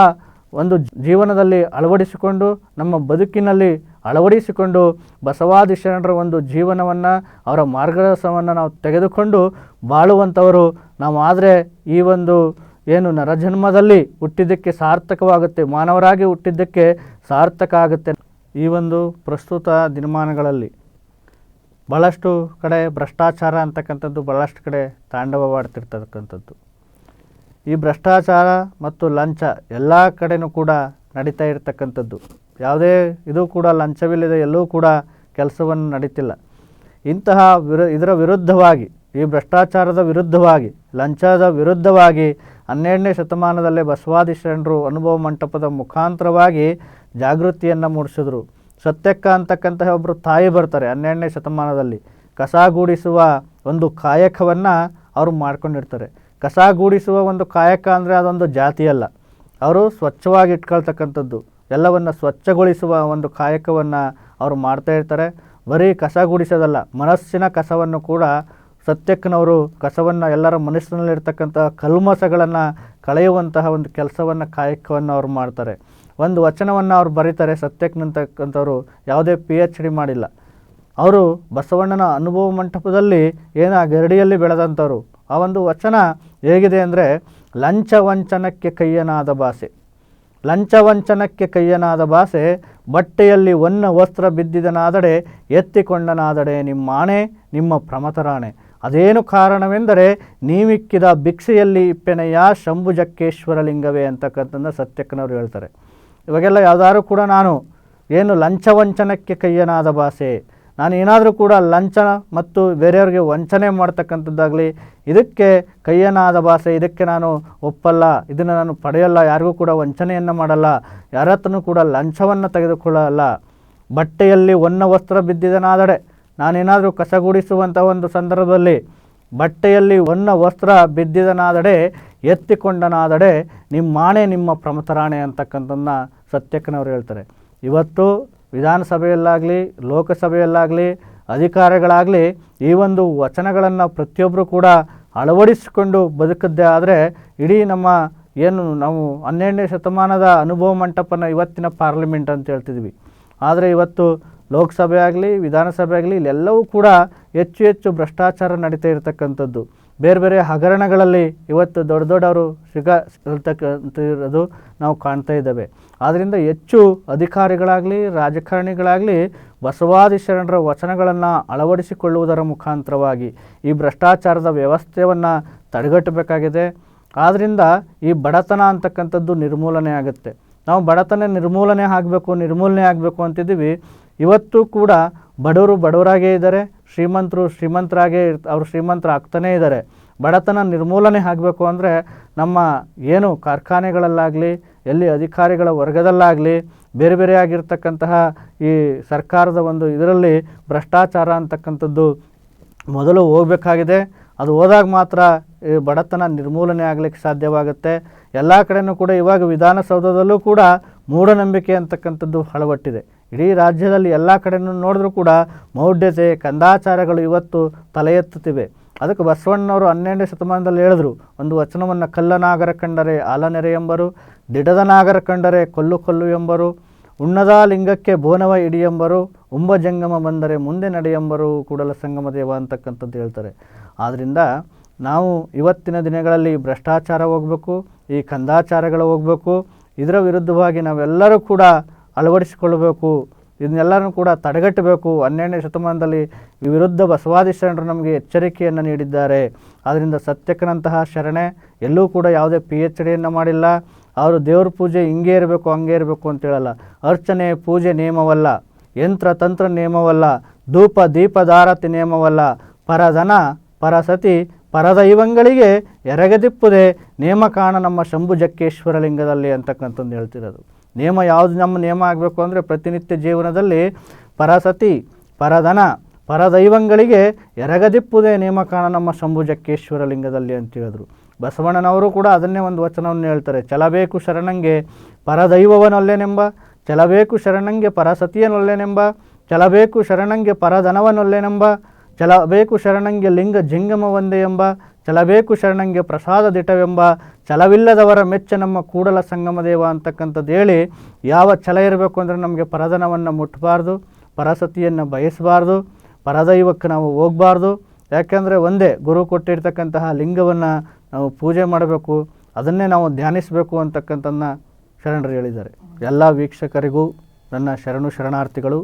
ಒಂದು ಜೀವನದಲ್ಲಿ ಅಳವಡಿಸಿಕೊಂಡು, ನಮ್ಮ ಬದುಕಿನಲ್ಲಿ ಅಳವಡಿಸಿಕೊಂಡು ಬಸವಾದಿ ಶರಣರ ಒಂದು ಜೀವನವನ್ನು, ಅವರ ಮಾರ್ಗದರ್ಶನವನ್ನು ನಾವು ತೆಗೆದುಕೊಂಡು ಬಾಳುವಂಥವರು ನಾವು ಆದರೆ ಈ ಒಂದು ಏನು ನರಜನ್ಮದಲ್ಲಿ ಹುಟ್ಟಿದ್ದಕ್ಕೆ ಸಾರ್ಥಕವಾಗುತ್ತೆ, ಮಾನವರಾಗಿ ಹುಟ್ಟಿದ್ದಕ್ಕೆ ಸಾರ್ಥಕ ಆಗುತ್ತೆ ಈ ಒಂದು ಪ್ರಸ್ತುತ ದಿನಮಾನಗಳಲ್ಲಿ. ಭಾಳಷ್ಟು ಕಡೆ ಭ್ರಷ್ಟಾಚಾರ ಅಂತಕ್ಕಂಥದ್ದು ಭಾಳಷ್ಟು ಕಡೆ ತಾಂಡವವಾಡ್ತಿರ್ತಕ್ಕಂಥದ್ದು. ಈ ಭ್ರಷ್ಟಾಚಾರ ಮತ್ತು ಲಂಚ ಎಲ್ಲ ಕಡೆನೂ ಕೂಡ ನಡೀತಾ ಇರತಕ್ಕಂಥದ್ದು. ಯಾವುದೇ ಇದು ಕೂಡ ಲಂಚವಿಲ್ಲದೆ ಎಲ್ಲೂ ಕೂಡ ಕೆಲಸವನ್ನು ನಡೀತಿಲ್ಲ. ಇಂತಹ ವಿರು, ಇದರ ವಿರುದ್ಧವಾಗಿ, ಈ ಭ್ರಷ್ಟಾಚಾರದ ವಿರುದ್ಧವಾಗಿ, ಲಂಚದ ವಿರುದ್ಧವಾಗಿ ಹನ್ನೆರಡನೇ ಶತಮಾನದಲ್ಲೇ ಬಸವಾದಿ ಶರಣರು ಅನುಭವ ಮಂಟಪದ ಮುಖಾಂತರವಾಗಿ ಜಾಗೃತಿಯನ್ನು ಮೂಡಿಸಿದ್ರು. ಸತ್ಯಕ್ಕ ಅಂತಕ್ಕಂತಹ ಒಬ್ಬರು ತಾಯಿ ಬರ್ತಾರೆ ಹನ್ನೆರಡನೇ ಶತಮಾನದಲ್ಲಿ. ಕಸ ಗೂಡಿಸುವ ಒಂದು ಕಾಯಕವನ್ನು ಅವರು ಮಾಡ್ಕೊಂಡಿರ್ತಾರೆ. ಕಸ ಗೂಡಿಸುವ ಒಂದು ಕಾಯಕ ಅಂದರೆ ಅದೊಂದು ಜಾತಿಯಲ್ಲ ಅವರು ಸ್ವಚ್ಛವಾಗಿ ಇಟ್ಕೊಳ್ತಕ್ಕಂಥದ್ದು. ಎಲ್ಲವನ್ನು ಸ್ವಚ್ಛಗೊಳಿಸುವ ಒಂದು ಕಾಯಕವನ್ನು ಅವರು ಮಾಡ್ತಾ ಇರ್ತಾರೆ. ಬರೀ ಕಸ ಗುಡಿಸೋದಲ್ಲ, ಮನಸ್ಸಿನ ಕಸವನ್ನು ಕೂಡ ಸತ್ಯಕ್ಕನವರು ಕಸವನ್ನು ಎಲ್ಲರ ಮನಸ್ಸಿನಲ್ಲಿರ್ತಕ್ಕಂಥ ಕಲ್ಮಸಗಳನ್ನು ಕಳೆಯುವಂತಹ ಒಂದು ಕೆಲಸವನ್ನು ಕಾಯಕವನ್ನು ಅವ್ರು ಮಾಡ್ತಾರೆ. ಒಂದು ವಚನವನ್ನು ಅವ್ರು ಬರೀತಾರೆ ಸತ್ಯಕ್ಕನಂತಕ್ಕಂಥವ್ರು ಯಾವುದೇ ಪಿ ಎಚ್ ಡಿ ಮಾಡಿಲ್ಲ. ಅವರು ಬಸವಣ್ಣನ ಅನುಭವ ಮಂಟಪದಲ್ಲಿ ಏನು ಗರಡಿಯಲ್ಲಿ ಬೆಳೆದಂಥವ್ರು. ಆ ಒಂದು ವಚನ ಹೇಗಿದೆ ಅಂದರೆ, ಲಂಚ ವಂಚನಕ್ಕೆ ಕೈಯನಾದ ಭಾಷೆ ಲಂಚ ವಂಚನಕ್ಕೆ ಕೈಯನಾದ ಭಾಷೆ ಬಟ್ಟೆಯಲ್ಲಿ ಒನ್ನ ವಸ್ತ್ರ ಬಿದ್ದಿದನಾದಡೆ, ಎತ್ತಿಕೊಂಡನಾದಡೆ ನಿಮ್ಮ ಆಣೆ, ನಿಮ್ಮ ಪ್ರಮತರಾಣೆ. ಅದೇನು ಕಾರಣವೆಂದರೆ ನೀವಿಕ್ಕಿದ ಭಿಕ್ಷೆಯಲ್ಲಿ ಇಪ್ಪೆನೆಯ ಶಂಭುಜಕ್ಕೇಶ್ವರ ಲಿಂಗವೇ ಅಂತಕ್ಕಂಥದ್ದು ಸತ್ಯಕ್ಕನವರು ಹೇಳ್ತಾರೆ. ಇವಾಗೆಲ್ಲ ಯಾವ್ದಾದ್ರು ಕೂಡ ನಾನು ಏನು ಲಂಚವಂಚನಕ್ಕೆ ಕೈಯನಾದ ಭಾಷೆ ನಾನು ಏನಾದರೂ ಕೂಡ ಲಂಚ ಮತ್ತು ಬೇರೆಯವ್ರಿಗೆ ವಂಚನೆ ಮಾಡ್ತಕ್ಕಂಥದ್ದಾಗಲಿ ಇದಕ್ಕೆ ಕೈಯನಾದ ಭಾಷೆ ಇದಕ್ಕೆ ನಾನು ಒಪ್ಪಲ್ಲ, ಇದನ್ನು ನಾನು ಪಡೆಯಲ್ಲ, ಯಾರಿಗೂ ಕೂಡ ವಂಚನೆಯನ್ನು ಮಾಡಲ್ಲ ಯಾರ ಕೂಡ ಲಂಚವನ್ನು ತೆಗೆದುಕೊಳ್ಳಲ್ಲ. ಬಟ್ಟೆಯಲ್ಲಿ ಒನ್ನ ವಸ್ತ್ರ ಬಿದ್ದಿದನಾದಡೆ ನಾನೇನಾದರೂ ಕಸಗುಡಿಸುವಂಥ ಒಂದು ಸಂದರ್ಭದಲ್ಲಿ ಬಟ್ಟೆಯಲ್ಲಿ ಒನ್ನ ವಸ್ತ್ರ ಬಿದ್ದಿದನಾದಡೆ, ಎತ್ತಿಕೊಂಡನಾದಡೆ ನಿಮ್ಮ ಮಾಣೆ ನಿಮ್ಮ ಪ್ರಮತರಾಣೆ ಅಂತಕ್ಕಂಥದ್ದನ್ನ ಸತ್ಯಕ್ಕನವ್ರು ಹೇಳ್ತಾರೆ. ಇವತ್ತು ವಿಧಾನಸಭೆಯಲ್ಲಾಗಲಿ, ಲೋಕಸಭೆಯಲ್ಲಾಗಲಿ, ಅಧಿಕಾರಿಗಳಾಗಲಿ ಈ ಒಂದು ವಚನಗಳನ್ನು ಪ್ರತಿಯೊಬ್ಬರು ಕೂಡ ಅಳವಡಿಸಿಕೊಂಡು ಬದುಕದ್ದೇ ಆದರೆ ಇಡೀ ನಮ್ಮ ಏನು ನಾವು ಹನ್ನೆರಡನೇ ಶತಮಾನದ ಅನುಭವ ಮಂಟಪನ ಇವತ್ತಿನ ಪಾರ್ಲಿಮೆಂಟ್ ಅಂತ ಹೇಳ್ತಿದ್ವಿ. ಆದರೆ ಇವತ್ತು ಲೋಕಸಭೆ ಆಗಲಿ, ವಿಧಾನಸಭೆ ಆಗಲಿ, ಇಲ್ಲೆಲ್ಲವೂ ಕೂಡ ಹೆಚ್ಚು ಹೆಚ್ಚು ಭ್ರಷ್ಟಾಚಾರ ನಡೀತಾ ಇರತಕ್ಕಂಥದ್ದು. ಬೇರೆ ಬೇರೆ ಹಗರಣಗಳಲ್ಲಿ ಇವತ್ತು ದೊಡ್ಡ ದೊಡ್ಡವರು ಸಿಗ ಇರೋದು ನಾವು ಕಾಣ್ತಾ ಇದ್ದೇವೆ. ಆದ್ದರಿಂದ ಹೆಚ್ಚು ಅಧಿಕಾರಿಗಳಾಗಲಿ, ರಾಜಕಾರಣಿಗಳಾಗಲಿ ಬಸವಾದಿ ಶರಣರ ವಚನಗಳನ್ನು ಅಳವಡಿಸಿಕೊಳ್ಳುವುದರ ಮುಖಾಂತರವಾಗಿ ಈ ಭ್ರಷ್ಟಾಚಾರದ ವ್ಯವಸ್ಥೆಯನ್ನು ತಡೆಗಟ್ಟಬೇಕಾಗಿದೆ. ಆದ್ದರಿಂದ ಈ ಬಡತನ ಅಂತಕ್ಕಂಥದ್ದು ನಿರ್ಮೂಲನೆ ಆಗುತ್ತೆ. ನಾವು ಬಡತನ ನಿರ್ಮೂಲನೆ ಆಗಬೇಕು ನಿರ್ಮೂಲನೆ ಆಗಬೇಕು ಅಂತಿದ್ದೀವಿ. ಇವತ್ತು ಕೂಡ ಬಡವರು ಬಡವರಾಗೇ ಇದ್ದಾರೆ, ಶ್ರೀಮಂತರು ಶ್ರೀಮಂತರಾಗೇ ಇರ್, ಅವರು ಶ್ರೀಮಂತರು ಆಗ್ತಾನೇ ಇದ್ದಾರೆ. ಬಡತನ ನಿರ್ಮೂಲನೆ ಆಗಬೇಕು ಅಂದರೆ ನಮ್ಮ ಏನು ಕಾರ್ಖಾನೆಗಳಲ್ಲಾಗಲಿ, ಎಲ್ಲಿ ಅಧಿಕಾರಿಗಳ ವರ್ಗದಲ್ಲಾಗಲಿ, ಬೇರೆ ಬೇರೆ ಆಗಿರ್ತಕ್ಕಂತಹ ಈ ಸರ್ಕಾರದ ಒಂದು ಇದರಲ್ಲಿ ಭ್ರಷ್ಟಾಚಾರ ಅಂತಕ್ಕಂಥದ್ದು ಮೊದಲು ಹೋಗಬೇಕಾಗಿದೆ. ಅದು ಹೋದಾಗ ಮಾತ್ರ ಈ ಬಡತನ ನಿರ್ಮೂಲನೆ ಆಗಲಿಕ್ಕೆ ಸಾಧ್ಯವಾಗುತ್ತೆ. ಎಲ್ಲ ಕಡೆಯೂ ಕೂಡ ಇವಾಗ ವಿಧಾನಸೌಧದಲ್ಲೂ ಕೂಡ ಮೂಢನಂಬಿಕೆ ಅಂತಕ್ಕಂಥದ್ದು ಹಳವಟ್ಟಿದೆ ಇಡೀ ರಾಜ್ಯದಲ್ಲಿ ಎಲ್ಲ ಕಡೆನೂ ನೋಡಿದ್ರೂ ಕೂಡ ಮೌಢ್ಯತೆ, ಕಂದಾಚಾರಗಳು ಇವತ್ತು ತಲೆ ಎತ್ತುತ್ತಿವೆ. ಅದಕ್ಕೆ ಬಸವಣ್ಣವರು ಹನ್ನೆರಡನೇ ಶತಮಾನದಲ್ಲಿ ಹೇಳಿದ್ರು, ಒಂದು ವಚನವನ್ನು ಕಲ್ಲನಾಗರ ಕಂಡರೆ ಆಲನೆರೆ ಎಂಬರು, ದಿಡದ ನಾಗರ ಕಂಡರೆ ಕೊಲ್ಲು ಕೊಲ್ಲು ಎಂಬರು, ಉಣ್ಣದ ಲಿಂಗಕ್ಕೆ ಬೋನವ ಎಂಬರು, ಉಂಬ ಜಂಗಮ ಬಂದರೆ ಮುಂದೆ ನಡೆಯೆಂಬರು ಕೂಡಲ ಸಂಗಮ ದೇವ ಅಂತಕ್ಕಂಥದ್ದು ಹೇಳ್ತಾರೆ. ಆದ್ದರಿಂದ ನಾವು ಇವತ್ತಿನ ದಿನಗಳಲ್ಲಿ ಭ್ರಷ್ಟಾಚಾರ ಹೋಗಬೇಕು, ಈ ಕಂದಾಚಾರಗಳು ಹೋಗಬೇಕು, ಇದರ ವಿರುದ್ಧವಾಗಿ ನಾವೆಲ್ಲರೂ ಕೂಡ ಅಳವಡಿಸಿಕೊಳ್ಳಬೇಕು. ಇದನ್ನೆಲ್ಲರೂ ಕೂಡ ತಡೆಗಟ್ಟಬೇಕು. ಹನ್ನೆರಡನೇ ಶತಮಾನದಲ್ಲಿ ವಿರುದ್ಧ ಬಸವಾದಿ ಶರಣರು ನಮಗೆ ಎಚ್ಚರಿಕೆಯನ್ನು ನೀಡಿದ್ದಾರೆ. ಆದ್ದರಿಂದ ಸತ್ಯಕ್ಕನಂತಹ ಶರಣೆ ಎಲ್ಲೂ ಕೂಡ ಯಾವುದೇ ಪಿ ಎಚ್ ಡಿಯನ್ನು ಮಾಡಿಲ್ಲ. ಅವರು ದೇವ್ರ ಪೂಜೆ ಹಿಂಗೆ ಇರಬೇಕು, ಹಂಗೆ ಇರಬೇಕು ಅಂತ ಹೇಳಲ್ಲ. ಅರ್ಚನೆ, ಪೂಜೆ ನಿಯಮವಲ್ಲ. ಯಂತ್ರ, ತಂತ್ರ ನಿಯಮವಲ್ಲ. ಧೂಪ ದೀಪದಾರತಿ ನಿಯಮವಲ್ಲ. ಪರಧನ, ಪರಸತಿ, ಪರದೈವಂಗಳಿಗೆ ಎರಗದಿಪ್ಪದೆ ನೇಮಕಾಣ ನಮ್ಮ ಶಂಭು ಜಕ್ಕೇಶ್ವರ ಲಿಂಗದಲ್ಲಿ ಅಂತಕ್ಕಂಥದ್ದು ಹೇಳ್ತಿರೋದು. ನಿಯಮ ಯಾವುದು ನಮ್ಮ ನಿಯಮ ಆಗಬೇಕು ಅಂದರೆ ಪ್ರತಿನಿತ್ಯ ಜೀವನದಲ್ಲಿ ಪರಸತಿ, ಪರಧನ, ಪರದೈವಂಗಳಿಗೆ ಎರಗದಿಪ್ಪುದೇ ನೇಮ ಕಾಣ ನಮ್ಮ ಶಂಭು ಜಕ್ಕೇಶ್ವರ ಲಿಂಗದಲ್ಲಿ ಅಂತ ಹೇಳಿದ್ರು. ಬಸವಣ್ಣನವರು ಕೂಡ ಅದನ್ನೇ ಒಂದು ವಚನವನ್ನು ಹೇಳ್ತಾರೆ. ಚಲಬೇಕು ಶರಣಂಗೆ ಪರದೈವವನೊಲ್ಲೆನೆಂಬ, ಚಲಬೇಕು ಶರಣಂಗೆ ಪರಸತಿಯನೊಲ್ಲೆನೆಂಬ, ಚಲಬೇಕು ಶರಣಂಗೆ ಪರಧನವನೊಲ್ಲೆನೆಂಬ, ಚಲಬೇಕು ಶರಣಂಗೆ ಲಿಂಗ ಜಿಂಗಮ ಒಂದೇ ಎಂಬ ಚಲಬೇಕು ಶರಣಂಗೆ ಪ್ರಸಾದ ದಿಟವೆಂಬ ಛಲವಿಲ್ಲದವರ ಮೆಚ್ಚ ನಮ್ಮ ಕೂಡಲ ಸಂಗಮ ದೇವ ಅಂತಕ್ಕಂಥದ್ದು ಹೇಳಿ ಯಾವ ಛಲ ಇರಬೇಕು ಅಂದರೆ ನಮಗೆ ಪರದನವನ್ನು ಮುಟ್ಟಬಾರ್ದು, ಪರಸತಿಯನ್ನು ಬಯಸಬಾರ್ದು, ಪರದೈವಕ್ಕೆ ನಾವು ಹೋಗಬಾರ್ದು. ಯಾಕೆಂದರೆ ಒಂದೇ ಗುರು ಕೊಟ್ಟಿರ್ತಕ್ಕಂತಹ ಲಿಂಗವನ್ನು ನಾವು ಪೂಜೆ ಮಾಡಬೇಕು, ಅದನ್ನೇ ನಾವು ಧ್ಯಾನಿಸಬೇಕು ಅಂತಕ್ಕಂಥದ್ದನ್ನ ಶರಣರು ಹೇಳಿದ್ದಾರೆ. ಎಲ್ಲ ವೀಕ್ಷಕರಿಗೂ ನನ್ನ ಶರಣು ಶರಣಾರ್ಥಿಗಳು